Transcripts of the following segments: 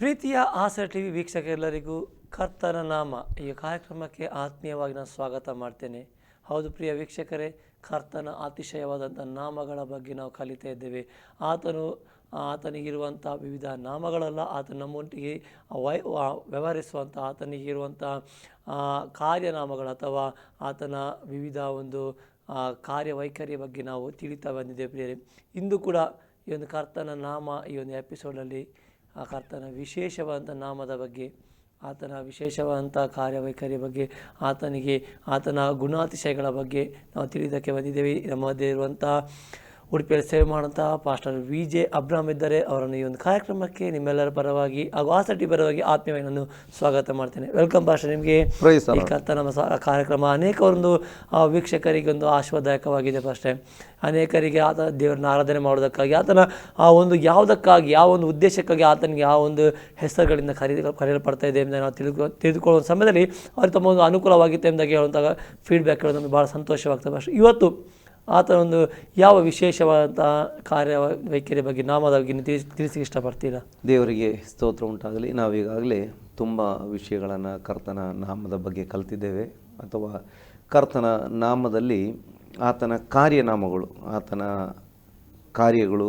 ಪ್ರೀತಿಯ ಆಸರ T V ವೀಕ್ಷಕರೆಲ್ಲರಿಗೂ ಕರ್ತನ ನಾಮ. ಈ ಕಾರ್ಯಕ್ರಮಕ್ಕೆ ಆತ್ಮೀಯವಾಗಿ ನಾನು ಸ್ವಾಗತ ಮಾಡ್ತೇನೆ. ಹೌದು ಪ್ರಿಯ ವೀಕ್ಷಕರೇ, ಕರ್ತನ ಅತಿಶಯವಾದಂಥ ನಾಮಗಳ ಬಗ್ಗೆ ನಾವು ಕಲಿತಾ ಇದ್ದೇವೆ. ಆತನು, ಆತನಿಗಿರುವಂಥ ವಿವಿಧ ನಾಮಗಳೆಲ್ಲ, ಆತನ ನಮ್ಮೊಟ್ಟಿಗೆ ವೈ ವ್ಯವಹರಿಸುವಂಥ, ಆತನಿಗಿರುವಂಥ ಕಾರ್ಯನಾಮಗಳು ಅಥವಾ ಆತನ ವಿವಿಧ ಒಂದು ಕಾರ್ಯವೈಖರಿಯ ಬಗ್ಗೆ ನಾವು ತಿಳಿತಾ ಬಂದಿದ್ದೇವೆ ಪ್ರಿಯರೇ. ಇಂದು ಕೂಡ ಈ ಒಂದು ಕರ್ತನ ನಾಮ ಈ ಒಂದು ಎಪಿಸೋಡಲ್ಲಿ ಆ ಕರ್ತನ ವಿಶೇಷವಾದಂಥ ನಾಮದ ಬಗ್ಗೆ, ಆತನ ವಿಶೇಷವಾದಂಥ ಕಾರ್ಯವೈಖರಿಯ ಬಗ್ಗೆ, ಆತನಿಗೆ ಆತನ ಗುಣಾತಿಶಯಗಳ ಬಗ್ಗೆ ನಾವು ತಿಳಿದಕ್ಕೆ ಬಂದಿದ್ದೇವೆ. ನಮ್ಮದೇ ಇರುವಂಥ ಉಡುಪಿಯಲ್ಲಿ ಸೇವೆ ಮಾಡುವಂತಹ ಪಾಸ್ಟರ್ ವಿ ಜೆ ಅಬ್ರಾಮ್ ಇದ್ದಾರೆ. ಅವರನ್ನು ಈ ಒಂದು ಕಾರ್ಯಕ್ರಮಕ್ಕೆ ನಿಮ್ಮೆಲ್ಲರ ಪರವಾಗಿ ಹಾಗೂ ಆಸಕ್ತಿ ಪರವಾಗಿ ಆತ್ಮೀಯವಾಗಿ ನಾನು ಸ್ವಾಗತ ಮಾಡ್ತೇನೆ. ವೆಲ್ಕಮ್ ಪಾಸ್ಟರ್ ನಿಮಗೆ. ಈ ಕರ್ತ ನಮ್ಮ ಕಾರ್ಯಕ್ರಮ ಅನೇಕ ಒಂದು ಆ, ವೀಕ್ಷಕರಿಗೆ ಒಂದು ಆಶಾದಾಯಕವಾಗಿದೆ ಪಾಸ್ಟೆ ಅನೇಕರಿಗೆ ಆತ ದೇವರನ್ನ ಆರಾಧನೆ ಮಾಡೋದಕ್ಕಾಗಿ ಆತನ ಆ ಒಂದು ಯಾವುದಕ್ಕಾಗಿ ಯಾವ ಒಂದು ಉದ್ದೇಶಕ್ಕಾಗಿ ಆತನಿಗೆ ಆ ಒಂದು ಹೆಸರುಗಳಿಂದ ಕರೀ ಕರೆಯಲ್ಪಡ್ತಾ ಇದೆ ಎಂದು ನಾವು ತಿಳಿದುಕೊ ತಿಳಿದುಕೊಳ್ಳುವ ಸಮಯದಲ್ಲಿ ಅವ್ರಿಗೆ ತಮ್ಮ ಒಂದು ಅನುಕೂಲವಾಗಿತ್ತು ಎಂದಾಗ ಹೇಳುವಂಥ ಫೀಡ್ಬ್ಯಾಕ್ ಹೇಳೋದು ನಮಗೆ ಭಾಳ ಸಂತೋಷವಾಗ್ತದೆ ಅಷ್ಟೇ ಇವತ್ತು ಆತನ ಒಂದು ಯಾವ ವಿಶೇಷವಾದ ಕಾರ್ಯ ವೈಖರಿ ಬಗ್ಗೆ ನಾಮದ ಬಗ್ಗೆ ತಿಳಿಸಿ ಇಷ್ಟಪಡ್ತೀರಾ? ದೇವರಿಗೆ ಸ್ತೋತ್ರ ಉಂಟಾಗಲಿ. ನಾವೀಗಾಗಲೇ ತುಂಬ ವಿಷಯಗಳನ್ನು ಕರ್ತನ ನಾಮದ ಬಗ್ಗೆ ಕಲ್ತಿದ್ದೇವೆ. ಅಥವಾ ಕರ್ತನ ನಾಮದಲ್ಲಿ ಆತನ ಕಾರ್ಯನಾಮಗಳು, ಆತನ ಕಾರ್ಯಗಳು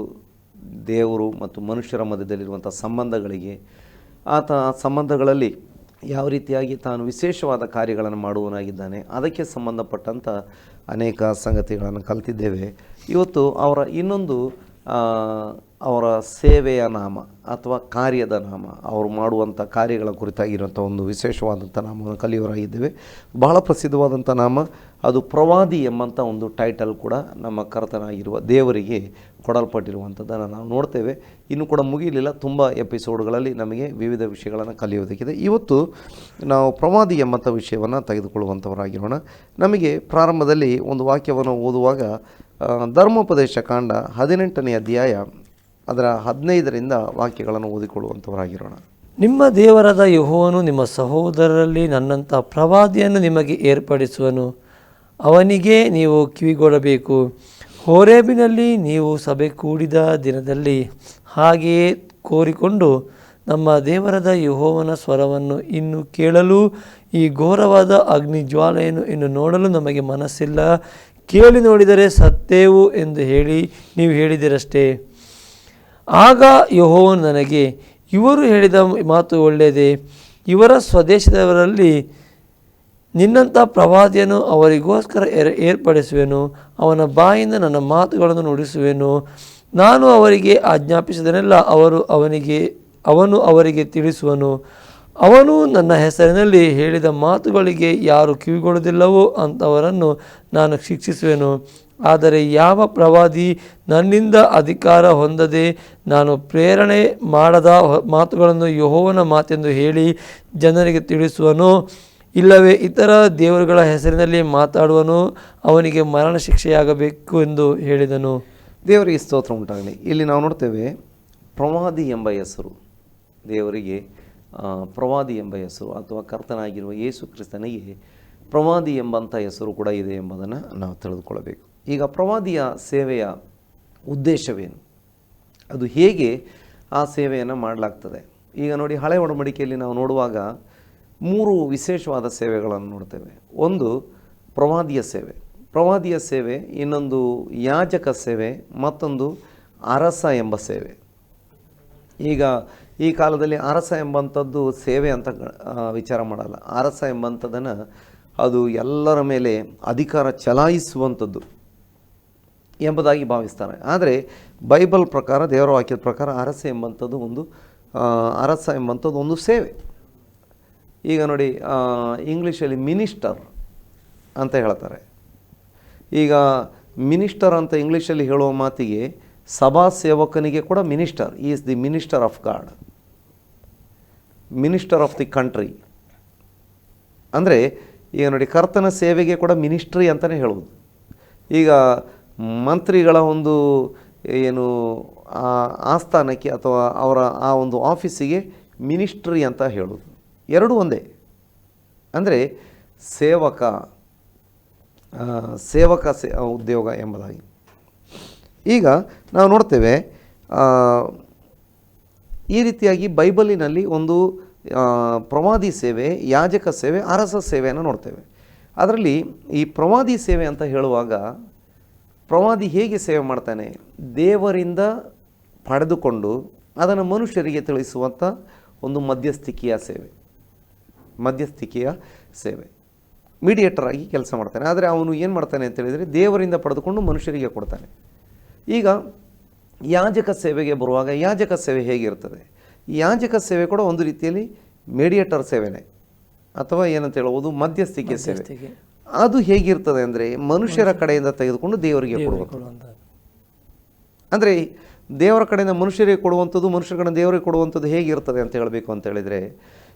ದೇವರು ಮತ್ತು ಮನುಷ್ಯರ ಮಧ್ಯದಲ್ಲಿರುವಂಥ ಸಂಬಂಧಗಳಿಗೆ ಆತ ಸಂಬಂಧಗಳಲ್ಲಿ ಯಾವ ರೀತಿಯಾಗಿ ತಾನು ವಿಶೇಷವಾದ ಕಾರ್ಯಗಳನ್ನು ಮಾಡುವನಾಗಿದ್ದಾನೆ ಅದಕ್ಕೆ ಸಂಬಂಧಪಟ್ಟಂಥ ಅನೇಕ ಸಂಗತಿಗಳನ್ನು ಕಲ್ತಿದ್ದೇವೆ. ಇವತ್ತು ಅವರ ಇನ್ನೊಂದು ಅವರ ಸೇವೆಯ ನಾಮ ಅಥವಾ ಕಾರ್ಯದ ನಾಮ, ಅವರು ಮಾಡುವಂಥ ಕಾರ್ಯಗಳ ಕುರಿತಾಗಿರುವಂಥ ಒಂದು ವಿಶೇಷವಾದಂಥ ನಾಮವನ್ನು ಕಲಿಯೋರಾಗಿದ್ದೇವೆ ಬಹಳ ಪ್ರಸಿದ್ಧವಾದಂಥ ನಾಮ, ಅದು ಪ್ರವಾದಿ ಎಂಬಂಥ ಒಂದು ಟೈಟಲ್ ಕೂಡ ನಮ್ಮ ಕರ್ತನಾಗಿರುವ ದೇವರಿಗೆ ಕೊಡಲ್ಪಟ್ಟಿರುವಂಥದ್ದನ್ನು ನಾವು ನೋಡ್ತೇವೆ. ಇನ್ನು ಕೂಡ ಮುಗಿಯಲಿಲ್ಲ, ತುಂಬ ಎಪಿಸೋಡ್ಗಳಲ್ಲಿ ನಮಗೆ ವಿವಿಧ ವಿಷಯಗಳನ್ನು ಕಲಿಯೋದಕ್ಕಿದೆ ಇವತ್ತು ನಾವು ಪ್ರವಾದಿ ಎಂಬಂಥ ವಿಷಯವನ್ನು ತೆಗೆದುಕೊಳ್ಳುವಂಥವರಾಗಿರೋಣ ನಮಗೆ ಪ್ರಾರಂಭದಲ್ಲಿ ಒಂದು ವಾಕ್ಯವನ್ನು ಓದುವಾಗ ಧರ್ಮೋಪದೇಶ ಕಾಂಡ ಹದಿನೆಂಟನೇ ಅಧ್ಯಾಯ ಅದರ ಹದಿನೈದರಿಂದ ವಾಕ್ಯಗಳನ್ನು ಓದಿಕೊಳ್ಳುವಂಥವರಾಗಿರೋಣ. ನಿಮ್ಮ ದೇವರಾದ ಯಹೋವನು ನಿಮ್ಮ ಸಹೋದರರಲ್ಲಿ ನನ್ನಂಥ ಪ್ರವಾದಿಯನ್ನು ನಿಮಗೆ ಏರ್ಪಡಿಸುವನು. ಅವನಿಗೆ ನೀವು ಕಿವಿಗೊಡಬೇಕು. ಹೋರೇಬಿನಲ್ಲಿ ನೀವು ಸಭೆ ಕೂಡಿದ ದಿನದಲ್ಲಿ ಹಾಗೆಯೇ ಕೋರಿಕೊಂಡು ನಮ್ಮ ದೇವರಾದ ಯಹೋವನ ಸ್ವರವನ್ನು ಇನ್ನು ಕೇಳಲು ಈ ಘೋರವಾದ ಅಗ್ನಿ ಜ್ವಾಲೆಯನ್ನು ಇನ್ನು ನೋಡಲು ನಮಗೆ ಮನಸ್ಸಿಲ್ಲ. ಕೇಳಿ ನೋಡಿದರೆ ಸತ್ತೇವು ಎಂದು ಹೇಳಿ ನೀವು ಹೇಳಿದಿರಷ್ಟೇ. ಆಗ ಯಹೋವನು ನನಗೆ, ಇವರು ಹೇಳಿದ ಮಾತು ಒಳ್ಳೆಯದೇ. ಇವರ ಸ್ವದೇಶದವರಲ್ಲಿ ನಿನ್ನಂಥ ಪ್ರವಾದಿಯನ್ನು ಅವರಿಗೋಸ್ಕರ ಏರ್, ಏರ್ಪಡಿಸುವೆನು. ಅವನ ಬಾಯಿಂದ ನನ್ನ ಮಾತುಗಳನ್ನು ನುಡಿಸುವೆನು. ನಾನು ಅವರಿಗೆ ಆಜ್ಞಾಪಿಸಿದನೆಲ್ಲ ಅವರು ಅವನಿಗೆ, ಅವನು ಅವರಿಗೆ ತಿಳಿಸುವನು. ಅವನು ನನ್ನ ಹೆಸರಿನಲ್ಲಿ ಹೇಳಿದ ಮಾತುಗಳಿಗೆ ಯಾರು ಕಿವಿಗೊಳ್ಳುವುದಿಲ್ಲವೋ ಅಂಥವರನ್ನು ನಾನು ಶಿಕ್ಷಿಸುವೆನು. ಆದರೆ ಯಾವ ಪ್ರವಾದಿ ನನ್ನಿಂದ ಅಧಿಕಾರ ಹೊಂದದೆ ನಾನು ಪ್ರೇರಣೆ ಮಾಡದ ಮಾತುಗಳನ್ನು ಯಹೋವನ ಮಾತೆಂದು ಹೇಳಿ ಜನರಿಗೆ ತಿಳಿಸುವನು? ಇಲ್ಲವೇ ಇತರ ದೇವರುಗಳ ಹೆಸರಿನಲ್ಲಿ ಮಾತಾಡುವನು? ಅವನಿಗೆ ಮರಣ ಶಿಕ್ಷೆಯಾಗಬೇಕು ಎಂದು ಹೇಳಿದನು. ದೇವರಿಗೆ ಸ್ತೋತ್ರ ಉಂಟಾಗಲಿ. ಇಲ್ಲಿ ನಾವು ನೋಡ್ತೇವೆ ಪ್ರವಾದಿ ಎಂಬ ಹೆಸರು ದೇವರಿಗೆ ಪ್ರವಾದಿ ಎಂಬ ಹೆಸರು ಅಥವಾ ಕರ್ತನಾಗಿರುವ ಯೇಸು ಕ್ರಿಸ್ತನಿಗೆ ಪ್ರವಾದಿ ಎಂಬಂಥ ಹೆಸರು ಕೂಡ ಇದೆ ಎಂಬುದನ್ನು ನಾವು ತಿಳಿದುಕೊಳ್ಳಬೇಕು. ಈಗ ಪ್ರವಾದಿಯ ಸೇವೆಯ ಉದ್ದೇಶವೇನು? ಅದು ಹೇಗೆ ಆ ಸೇವೆಯನ್ನು ಮಾಡಲಾಗ್ತದೆ? ಈಗ ನೋಡಿ ಹಳೆ ಒಡಂಬಡಿಕೆಯಲ್ಲಿ ನಾವು ನೋಡುವಾಗ ಮೂರು ವಿಶೇಷವಾದ ಸೇವೆಗಳನ್ನು ನೋಡ್ತೇವೆ. ಒಂದು ಪ್ರವಾದಿಯ ಸೇವೆ. ಪ್ರವಾದಿಯ ಸೇವೆ, ಇನ್ನೊಂದು ಯಾಜಕ ಸೇವೆ, ಮತ್ತೊಂದು ಅರಸ ಎಂಬ ಸೇವೆ. ಈಗ ಈ ಕಾಲದಲ್ಲಿ ಅರಸ ಎಂಬಂಥದ್ದು ಸೇವೆ ಅಂತ ವಿಚಾರ ಮಾಡಲ್ಲ. ಅರಸ ಎಂಬಂಥದ್ದನ್ನು ಅದು ಎಲ್ಲರ ಮೇಲೆ ಅಧಿಕಾರ ಚಲಾಯಿಸುವಂಥದ್ದು ಎಂಬುದಾಗಿ ಭಾವಿಸ್ತಾರೆ. ಆದರೆ ಬೈಬಲ್ ಪ್ರಕಾರ ದೇವರ ವಾಕ್ಯದ ಪ್ರಕಾರ ಅರಸ ಎಂಬಂಥದ್ದು ಒಂದು ಅರಸ ಎಂಬಂಥದ್ದು ಒಂದು ಸೇವೆ. ಈಗ ನೋಡಿ ಇಂಗ್ಲೀಷಲ್ಲಿ ಮಿನಿಸ್ಟರ್ ಅಂತ ಹೇಳ್ತಾರೆ. ಈಗ ಮಿನಿಸ್ಟರ್ ಅಂತ ಇಂಗ್ಲೀಷಲ್ಲಿ ಹೇಳುವ ಮಾತಿಗೆ ಸಭಾ ಸೇವಕನಿಗೆ ಕೂಡ minister, is the minister of God. Minister of the country. ಅಂದರೆ, ಈಗ ನೋಡಿ, ಕರ್ತನ ಸೇವೆಗೆ ಕೂಡ ಮಿನಿಸ್ಟ್ರಿ ಅಂತಲೇ ಹೇಳುವುದು. ಈಗ ಮಂತ್ರಿಗಳ ಒಂದು, ಏನು ಆಸ್ಥಾನಕ್ಕೆ ಅಥವಾ ಅವರ ಆ ಒಂದು ಆಫೀಸಿಗೆ ಮಿನಿಸ್ಟ್ರಿ ಅಂತ ಹೇಳೋದು ಎರಡೂ ಒಂದೇ. ಅಂದರೆ, ಸೇವಕ ಸೇವಕ ಸೇ, ಉದ್ಯೋಗ ಎಂಬುದಾಗಿ. ಈಗ ನಾವು ನೋಡ್ತೇವೆ ಈ ರೀತಿಯಾಗಿ ಬೈಬಲಿನಲ್ಲಿ ಒಂದು ಪ್ರವಾದಿ ಸೇವೆ, ಯಾಜಕ ಸೇವೆ, ಅರಸ ಸೇವೆಯನ್ನು ನೋಡ್ತೇವೆ. ಅದರಲ್ಲಿ ಈ ಪ್ರವಾದಿ ಸೇವೆ ಅಂತ ಹೇಳುವಾಗ ಪ್ರವಾದಿ ಹೇಗೆ ಸೇವೆ ಮಾಡ್ತಾನೆ? ದೇವರಿಂದ ಪಡೆದುಕೊಂಡು ಅದನ್ನು ಮನುಷ್ಯರಿಗೆ ತಿಳಿಸುವಂಥ ಒಂದು ಮಧ್ಯಸ್ಥಿಕೆಯ ಸೇವೆ. ಮಧ್ಯಸ್ಥಿಕೆಯ ಸೇವೆ. ಮೀಡಿಯೇಟರ್ ಆಗಿ ಕೆಲಸ ಮಾಡ್ತಾನೆ. ಆದರೆ ಅವನು ಏನು ಮಾಡ್ತಾನೆ ಅಂತ ಹೇಳಿದರೆ ದೇವರಿಂದ ಪಡೆದುಕೊಂಡು ಮನುಷ್ಯರಿಗೆ ಕೊಡ್ತಾನೆ. ಈಗ ಯಾಜಕ ಸೇವೆಗೆ ಬರುವಾಗ ಯಾಜಕ ಸೇವೆ ಹೇಗಿರ್ತದೆ? ಯಾಜಕ ಸೇವೆ ಕೂಡ ಒಂದು ರೀತಿಯಲ್ಲಿ ಮೀಡಿಯೇಟರ್ ಸೇವೆನೇ. ಅಥವಾ ಏನಂತ ಹೇಳ್ಬೋದು ಮಧ್ಯಸ್ಥಿಕೆ ಸೇವೆ. ಅದು ಹೇಗಿರ್ತದೆ ಅಂದರೆ ಮನುಷ್ಯರ ಕಡೆಯಿಂದ ತೆಗೆದುಕೊಂಡು ದೇವರಿಗೆ ಕೊಡಬೇಕು ಅಂದರೆ ದೇವರ ಕಡೆಯಿಂದ ಮನುಷ್ಯರಿಗೆ ಕೊಡುವಂಥದ್ದು ಮನುಷ್ಯರ ಕಡೆಯಿಂದ ದೇವರಿಗೆ ಕೊಡುವಂಥದ್ದು ಹೇಗಿರ್ತದೆ ಅಂತ ಹೇಳಬೇಕು ಅಂತ ಹೇಳಿದರೆ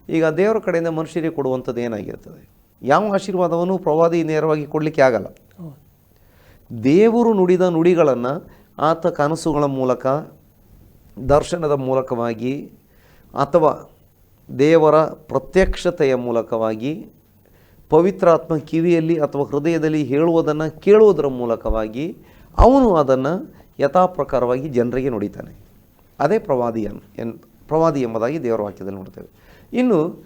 ಈಗ ದೇವರ ಕಡೆಯಿಂದ ಮನುಷ್ಯರಿಗೆ ಕೊಡುವಂಥದ್ದು ಏನಾಗಿರ್ತದೆ? ಯಾವ ಆಶೀರ್ವಾದವನ್ನು ಪ್ರವಾದಿ ನೇರವಾಗಿ ಕೊಡಲಿಕ್ಕೆ ಆಗಲ್ಲ. ದೇವರು ನುಡಿದ ನುಡಿಗಳನ್ನು ಆತ ಕನಸುಗಳ ಮೂಲಕ, ದರ್ಶನದ ಮೂಲಕವಾಗಿ ಅಥವಾ ದೇವರ ಪ್ರತ್ಯಕ್ಷತೆಯ ಮೂಲಕವಾಗಿ, ಪವಿತ್ರಾತ್ಮ ಕಿವಿಯಲ್ಲಿ ಅಥವಾ ಹೃದಯದಲ್ಲಿ ಹೇಳುವುದನ್ನು ಕೇಳುವುದರ ಮೂಲಕವಾಗಿ ಅವನು ಅದನ್ನು ಯಥಾಪ್ರಕಾರವಾಗಿ ಜನರಿಗೆ ನುಡಿತಾನೆ. ಅದೇ ಪ್ರವಾದಿ ಎನ್ ಎನ್, ಪ್ರವಾದಿ ಎಂಬುದಾಗಿ ದೇವರ ವಾಕ್ಯದಲ್ಲಿ ನೋಡ್ತೇವೆ. ಇನ್ನು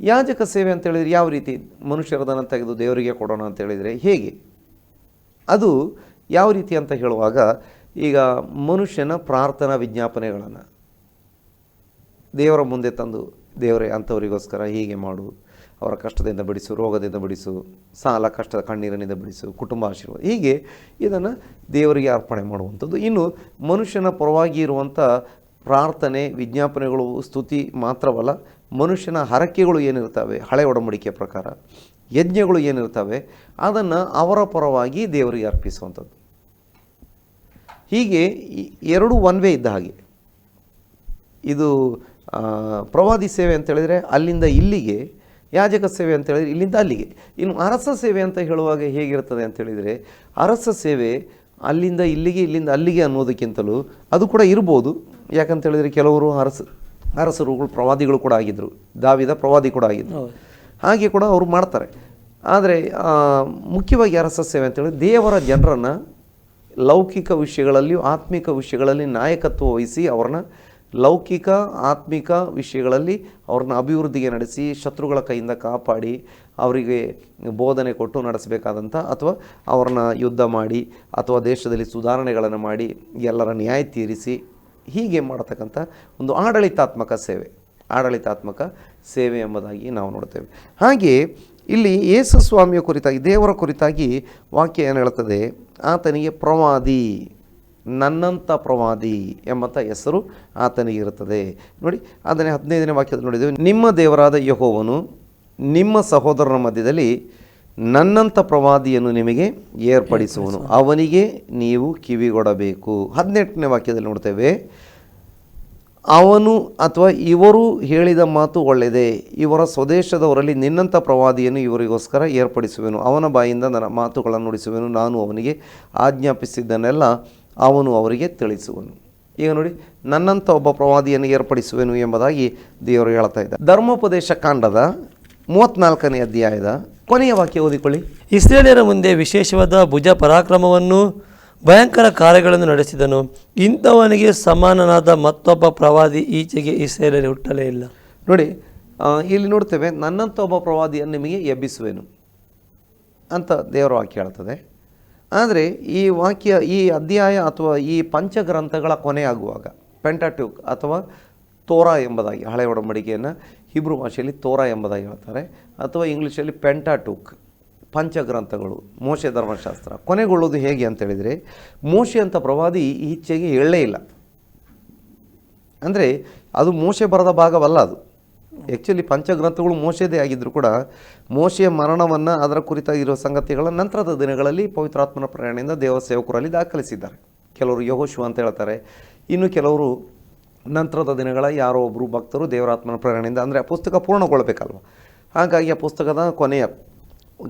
ಯಾಜಕ ಸೇವೆ ಅಂತ ಹೇಳಿದರೆ ಯಾವ ರೀತಿ? ಮನುಷ್ಯರದನ್ನು ತೆಗೆದು ದೇವರಿಗೆ ಕೊಡೋಣ ಅಂತ ಹೇಳಿದರೆ ಹೇಗೆ? ಅದು ಯಾವ ರೀತಿ ಅಂತ ಹೇಳುವಾಗ ಈಗ ಮನುಷ್ಯನ ಪ್ರಾರ್ಥನಾ ವಿಜ್ಞಾಪನೆಗಳನ್ನು ದೇವರ ಮುಂದೆ ತಂದು ದೇವರೇ ಅಂಥವರಿಗೋಸ್ಕರ ಹೀಗೆ ಮಾಡು, ಅವರ ಕಷ್ಟದಿಂದ ಬಿಡಿಸು, ರೋಗದಿಂದ ಬಿಡಿಸು, ಸಾಲ ಕಷ್ಟದ ಕಣ್ಣೀರಿನಿಂದ ಬಿಡಿಸು, ಕುಟುಂಬ ಆಶೀರ್ವಾದ, ಹೀಗೆ ಇದನ್ನು ದೇವರಿಗೆ ಅರ್ಪಣೆ ಮಾಡುವಂಥದ್ದು. ಇನ್ನು ಮನುಷ್ಯನ ಪರವಾಗಿ ಇರುವಂಥ ಪ್ರಾರ್ಥನೆ, ವಿಜ್ಞಾಪನೆಗಳು, ಸ್ತುತಿ ಮಾತ್ರವಲ್ಲ, ಮನುಷ್ಯನ ಹರಕೆಗಳು ಏನಿರ್ತವೆ ಹಳೆ ಒಡಂಬಡಿಕೆಯ ಪ್ರಕಾರ, ಯಜ್ಞಗಳು ಏನಿರ್ತವೆ ಅದನ್ನು ಅವರ ಪರವಾಗಿ ದೇವರಿಗೆ ಅರ್ಪಿಸುವಂಥದ್ದು. ಹೀಗೆ ಎರಡು ಒನ್ ವೇ ಇದ್ದ ಹಾಗೆ. ಇದು ಪ್ರವಾದಿ ಸೇವೆ ಅಂತ ಹೇಳಿದರೆ ಅಲ್ಲಿಂದ ಇಲ್ಲಿಗೆ ಯಾಜಕ ಸೇವೆ ಅಂತ ಹೇಳಿದರೆ ಇಲ್ಲಿಂದ ಅಲ್ಲಿಗೆ. ಇನ್ನು ಅರಸ ಸೇವೆ ಅಂತ ಹೇಳುವಾಗ ಹೇಗಿರ್ತದೆ ಅಂತ ಹೇಳಿದರೆ ಅರಸ ಸೇವೆ ಅಲ್ಲಿಂದ ಇಲ್ಲಿಗೆ ಇಲ್ಲಿಂದ ಅಲ್ಲಿಗೆ ಅನ್ನೋದಕ್ಕಿಂತಲೂ ಅದು ಕೂಡ ಇರ್ಬೋದು. ಯಾಕಂತ ಹೇಳಿದರೆ ಕೆಲವರು ಅರಸ ಅರಸರುಗಳು ಪ್ರವಾದಿಗಳು ಕೂಡ ಆಗಿದ್ದರು ದಾವಿದ ಪ್ರವಾದಿ ಕೂಡ ಆಗಿದ್ದರು ಹಾಗೆ ಕೂಡ ಅವರು ಮಾಡ್ತಾರೆ. ಆದರೆ ಮುಖ್ಯವಾಗಿ ಅರಸ ಸೇವೆ ಅಂತ ಹೇಳಿದ್ರೆ ದೇವರ ಜನರನ್ನು ಲೌಕಿಕ ವಿಷಯಗಳಲ್ಲಿಯೂ ಆತ್ಮಿಕ ವಿಷಯಗಳಲ್ಲಿ ನಾಯಕತ್ವ ವಹಿಸಿ ಅವ್ರನ್ನ ಲೌಕಿಕ, ಆತ್ಮಿಕ ವಿಷಯಗಳಲ್ಲಿ ಅವ್ರನ್ನ ಅಭಿವೃದ್ಧಿಗೆ ನಡೆಸಿ, ಶತ್ರುಗಳ ಕೈಯಿಂದ ಕಾಪಾಡಿ, ಅವರಿಗೆ ಬೋಧನೆ ಕೊಟ್ಟು ನಡೆಸಬೇಕಾದಂಥ ಅಥವಾ ಅವ್ರನ್ನ ಯುದ್ಧ ಮಾಡಿ ಅಥವಾ ದೇಶದಲ್ಲಿ ಸುಧಾರಣೆಗಳನ್ನು ಮಾಡಿ ಎಲ್ಲರ ನ್ಯಾಯ ತೀರಿಸಿ ಹೀಗೆ ಮಾಡತಕ್ಕಂಥ ಒಂದು ಆಡಳಿತಾತ್ಮಕ ಸೇವೆ. ಆಡಳಿತಾತ್ಮಕ ಸೇವೆ ಎಂಬುದಾಗಿ ನಾವು ನೋಡ್ತೇವೆ ಹಾಗೆ ಇಲ್ಲಿ ಯೇಸು ಸ್ವಾಮಿಯ ಕುರಿತಾಗಿ ದೇವರ ಕುರಿತಾಗಿ ವಾಕ್ಯ ಏನು ಹೇಳ್ತದೆ ಆತನಿಗೆ ಪ್ರವಾದಿ ನನ್ನಂಥ ಪ್ರವಾದಿ ಎಂಬಂಥ ಹೆಸರು ಆತನಿಗೆ ಇರುತ್ತದೆ. ನೋಡಿ ಅದನ್ನೇ ಹದಿನೈದನೇ ವಾಕ್ಯದಲ್ಲಿ ನೋಡಿದ್ದೇವೆ. ನಿಮ್ಮ ದೇವರಾದ ಯಹೋವನು ನಿಮ್ಮ ಸಹೋದರನ ಮಧ್ಯದಲ್ಲಿ ನನ್ನಂಥ ಪ್ರವಾದಿಯನ್ನು ನಿಮಗೆ ಏರ್ಪಡಿಸುವನು. ಅವನಿಗೆ ನೀವು ಕಿವಿಗೊಡಬೇಕು. ಹದಿನೆಂಟನೇ ವಾಕ್ಯದಲ್ಲಿ ನೋಡ್ತೇವೆ ಅವನು ಅಥವಾ ಇವರು ಹೇಳಿದ ಮಾತು ಒಳ್ಳೆಯದೇ. ಇವರ ಸ್ವದೇಶದವರಲ್ಲಿ ನಿನ್ನಂಥ ಪ್ರವಾದಿಯನ್ನು ಇವರಿಗೋಸ್ಕರ ಏರ್ಪಡಿಸುವೆನು. ಅವನ ಬಾಯಿಂದ ನನ್ನ ಮಾತುಗಳನ್ನು ನುಡಿಸುವೆನು. ನಾನು ಅವನಿಗೆ ಆಜ್ಞಾಪಿಸಿದ್ದನ್ನೆಲ್ಲ ಅವನು ಅವರಿಗೆ ತಿಳಿಸುವನು. ಈಗ ನೋಡಿ, ನನ್ನಂಥ ಒಬ್ಬ ಪ್ರವಾದಿಯನ್ನು ಏರ್ಪಡಿಸುವೆನು ಎಂಬುದಾಗಿ ದೇವರು ಹೇಳ್ತಾ ಇದ್ದ ಧರ್ಮೋಪದೇಶ ಕಾಂಡದ ಮೂವತ್ತ್ನಾಲ್ಕನೇ ಅಧ್ಯಾಯದ ಕೊನೆಯ ವಾಕ್ಯ ಓದಿಕೊಳ್ಳಿ. ಇಸ್ರೇಲಿಯರ ಮುಂದೆ ವಿಶೇಷವಾದ ಭುಜ ಪರಾಕ್ರಮವನ್ನು ಭಯಂಕರ ಕಾರ್ಯಗಳನ್ನು ನಡೆಸಿದನು. ಇಂಥವನಿಗೆ ಸಮಾನನಾದ ಮತ್ತೊಬ್ಬ ಪ್ರವಾದಿ ಈಚೆಗೆ ಇಸ್ರೇಲಲ್ಲಿ ಹುಟ್ಟಲೇ ಇಲ್ಲ. ನೋಡಿ ಇಲ್ಲಿ ನೋಡ್ತೇವೆ, ನನ್ನಂಥ ಒಬ್ಬ ಪ್ರವಾದಿಯನ್ನು ನಿಮಗೆ ಎಬ್ಬಿಸುವೆನು ಅಂತ ದೇವರ ವಾಕ್ಯ ಹೇಳ್ತದೆ. ಆದರೆ ಈ ವಾಕ್ಯ, ಈ ಅಧ್ಯಾಯ ಅಥವಾ ಈ ಪಂಚಗ್ರಂಥಗಳ ಕೊನೆಯಾಗುವಾಗ ಪೆಂಟಾಟ್ಯೂಕ್ ಅಥವಾ ತೋರಾ ಎಂಬುದಾಗಿ ಹಳೆ ಒಡಂಬಡಿಕೆಯನ್ನು ಹಿಬ್ರು ಭಾಷೆಯಲ್ಲಿ ತೋರಾ ಎಂಬುದಾಗಿ ಹೇಳ್ತಾರೆ, ಅಥವಾ ಇಂಗ್ಲೀಷಲ್ಲಿ ಪೆಂಟಾಟೂಕ್ ಪಂಚಗ್ರಂಥಗಳು ಮೋಶೆ ಧರ್ಮಶಾಸ್ತ್ರ. ಕೊನೆಗೊಳ್ಳೋದು ಹೇಗೆ ಅಂತ ಹೇಳಿದರೆ ಮೋಶೆ ಅಂತ ಪ್ರವಾದಿ ಈಚೆಗೆ ಹೇಳಲೇ ಇಲ್ಲ. ಅಂದರೆ ಅದು ಮೋಶೆ ಬರದ ಭಾಗವಲ್ಲ ಅದು. ಆ್ಯಕ್ಚುಲಿ ಪಂಚಗ್ರಂಥಗಳು ಮೋಶೆದೇ ಆಗಿದ್ದರೂ ಕೂಡ ಮೋಶೆಯ ಮರಣವನ್ನು ಅದರ ಕುರಿತಾಗಿರುವ ಸಂಗತಿಗಳ ನಂತರದ ದಿನಗಳಲ್ಲಿ ಪವಿತ್ರಾತ್ಮನ ಪ್ರಯಾಣದಿಂದ ದೇವ ಸೇವಕರಲ್ಲಿ ದಾಖಲಿಸಿದ್ದಾರೆ. ಕೆಲವರು ಯಹೋಶು ಅಂತ ಹೇಳ್ತಾರೆ. ಇನ್ನು ಕೆಲವರು ನಂತರದ ದಿನಗಳ ಯಾರೋ ಒಬ್ಬರು ಭಕ್ತರು ದೇವರಾತ್ಮನ ಪ್ರೇರಣೆಯಿಂದ ಅಂದರೆ ಆ ಪುಸ್ತಕ ಪೂರ್ಣಗೊಳ್ಳಬೇಕಲ್ವ? ಹಾಗಾಗಿ ಆ ಪುಸ್ತಕದ ಕೊನೆಯ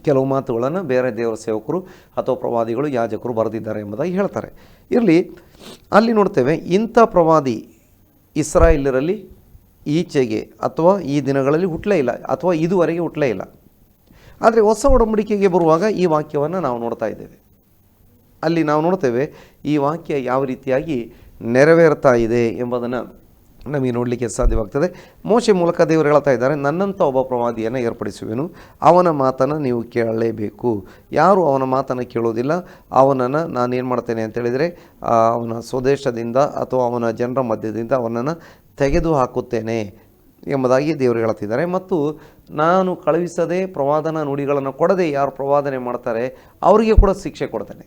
ಕೆಲವು ಮಾತುಗಳನ್ನು ಬೇರೆ ದೇವರ ಸೇವಕರು ಅಥವಾ ಪ್ರವಾದಿಗಳು, ಯಾಜಕರು ಬರೆದಿದ್ದಾರೆ ಎಂಬುದಾಗಿ ಹೇಳ್ತಾರೆ. ಇರಲಿ, ಅಲ್ಲಿ ನೋಡ್ತೇವೆ, ಇಂಥ ಪ್ರವಾದಿ ಇಸ್ರಾಯೇಲರಲ್ಲಿ ಈಚೆಗೆ ಅಥವಾ ಈ ದಿನಗಳಲ್ಲಿ ಹುಟ್ಟಲೇ ಇಲ್ಲ, ಅಥವಾ ಇದುವರೆಗೆ ಹುಟ್ಟಲೇ ಇಲ್ಲ. ಆದರೆ ಹೊಸ ಒಡಂಬಡಿಕೆಗೆ ಬರುವಾಗ ಈ ವಾಕ್ಯವನ್ನು ನಾವು ನೋಡ್ತಾ ಇದ್ದೇವೆ. ಅಲ್ಲಿ ನಾವು ನೋಡ್ತೇವೆ, ಈ ವಾಕ್ಯ ಯಾವ ರೀತಿಯಾಗಿ ನೆರವೇರ್ತಾ ಇದೆ ಎಂಬುದನ್ನು ನಮಗೆ ನೋಡಲಿಕ್ಕೆ ಸಾಧ್ಯವಾಗ್ತದೆ. ಮೋಶೆ ಮೂಲಕ ದೇವರು ಹೇಳ್ತಾ ಇದ್ದಾರೆ ನನ್ನಂಥ ಒಬ್ಬ ಪ್ರವಾದಿಯನ್ನು ಏರ್ಪಡಿಸುವೆನು. ಅವನ ಮಾತನ್ನು ನೀವು ಕೇಳಲೇಬೇಕು. ಯಾರು ಅವನ ಮಾತನ್ನು ಕೇಳೋದಿಲ್ಲ. ಅವನನ್ನು ನಾನು ಏನು ಮಾಡ್ತೇನೆ ಅಂತೇಳಿದರೆ ಅವನ ಸ್ವದೇಶದಿಂದ ಅಥವಾ ಅವನ ಜನರ ಮಧ್ಯದಿಂದ ಅವನನ್ನು ತೆಗೆದು ಹಾಕುತ್ತೇನೆ ಎಂಬುದಾಗಿ ದೇವರು ಹೇಳ್ತಿದ್ದಾರೆ. ಮತ್ತು ನಾನು ಕಳುಹಿಸದೆ ಪ್ರವಾದನ ನುಡಿಗಳನ್ನು ಕೊಡದೆ ಯಾರು ಪ್ರವಾದನೆ ಮಾಡ್ತಾರೆ, ಅವರಿಗೆ ಕೂಡ ಶಿಕ್ಷೆ ಕೊಡ್ತೇನೆ.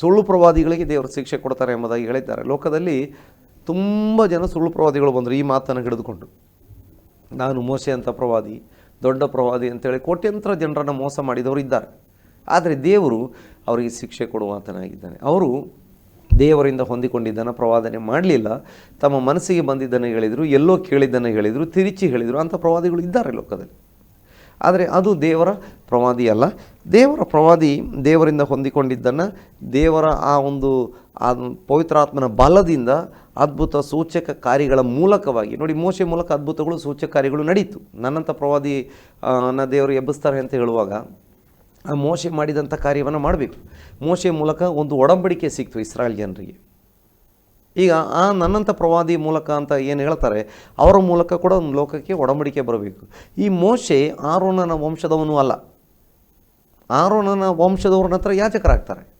ಸುಳ್ಳು ಪ್ರವಾದಿಗಳಿಗೆ ದೇವರು ಶಿಕ್ಷೆ ಕೊಡ್ತಾರೆ ಎಂಬುದಾಗಿ ಹೇಳಿದ್ದಾರೆ. ಲೋಕದಲ್ಲಿ ತುಂಬ ಜನ ಸುಳ್ಳು ಪ್ರವಾದಿಗಳು ಬಂದರು, ಈ ಮಾತನ್ನು ಹಿಡಿದುಕೊಂಡು ನಾನು ಮೋಸೆ ಅಂತ ಪ್ರವಾದಿ, ದೊಡ್ಡ ಪ್ರವಾದಿ ಅಂತೇಳಿ ಕೋಟ್ಯಂತರ ಜನರನ್ನು ಮೋಸ ಮಾಡಿದವರು ಇದ್ದಾರೆ. ಆದರೆ ದೇವರು ಅವರಿಗೆ ಶಿಕ್ಷೆ ಕೊಡುವಾತನಾಗಿದ್ದಾನೆ. ಅವರು ದೇವರಿಂದ ಹೊಂದಿಕೊಂಡಿದ್ದನ್ನು ಪ್ರವಾದನೆ ಮಾಡಲಿಲ್ಲ. ತಮ್ಮ ಮನಸ್ಸಿಗೆ ಬಂದಿದ್ದನ್ನು ಹೇಳಿದರು, ಎಲ್ಲೋ ಕೇಳಿದ್ದನ್ನು ಹೇಳಿದರು, ತಿರುಚಿ ಹೇಳಿದರು ಅಂಥ ಪ್ರವಾದಿಗಳು ಇದ್ದಾರೆ ಲೋಕದಲ್ಲಿ. ಆದರೆ ಅದು ದೇವರ ಪ್ರವಾದಿ ಅಲ್ಲ. ದೇವರ ಪ್ರವಾದಿ ದೇವರಿಂದ ಹೊಂದಿಕೊಂಡಿದ್ದನ್ನು ದೇವರ ಆ ಒಂದು ಆ ಪವಿತ್ರಾತ್ಮನ ಬಲದಿಂದ ಅದ್ಭುತ ಸೂಚಕ ಕಾರ್ಯಗಳ ಮೂಲಕವಾಗಿ. ನೋಡಿ, ಮೋಶೆ ಮೂಲಕ ಅದ್ಭುತಗಳು, ಸೂಚಕ ಕಾರ್ಯಗಳು ನಡೀತು. ನನ್ನಂಥ ಪ್ರವಾದಿ ನ ದೇವರು ಎಬ್ಬಿಸ್ತಾರೆ ಅಂತ ಹೇಳುವಾಗ, ಆ, ಮೋಶೆ ಮಾಡಿದಂಥ ಕಾರ್ಯವನ್ನು ಮಾಡಬೇಕು. ಮೋಶೆ ಮೂಲಕ ಒಂದು ಒಡಂಬಡಿಕೆ ಸಿಕ್ತು ಇಸ್ರಾಯೇಲ್ ಜನರಿಗೆ. ಈಗ ಆ ನನ್ನಂಥ ಪ್ರವಾದಿ ಮೂಲಕ ಅಂತ ಏನು ಹೇಳ್ತಾರೆ, ಅವರ ಮೂಲಕ ಕೂಡ ಒಂದು ಲೋಕಕ್ಕೆ ಒಡಂಬಡಿಕೆ ಬರಬೇಕು. ಈ ಮೋಶೆ ಆರೋನನ ವಂಶದವನು ಅಲ್ಲ. ಆರೋನನ ವಂಶದವ್ರನ್ನ ಹತ್ರ ಯಾಜಕರಾಗ್ತಾರೆ.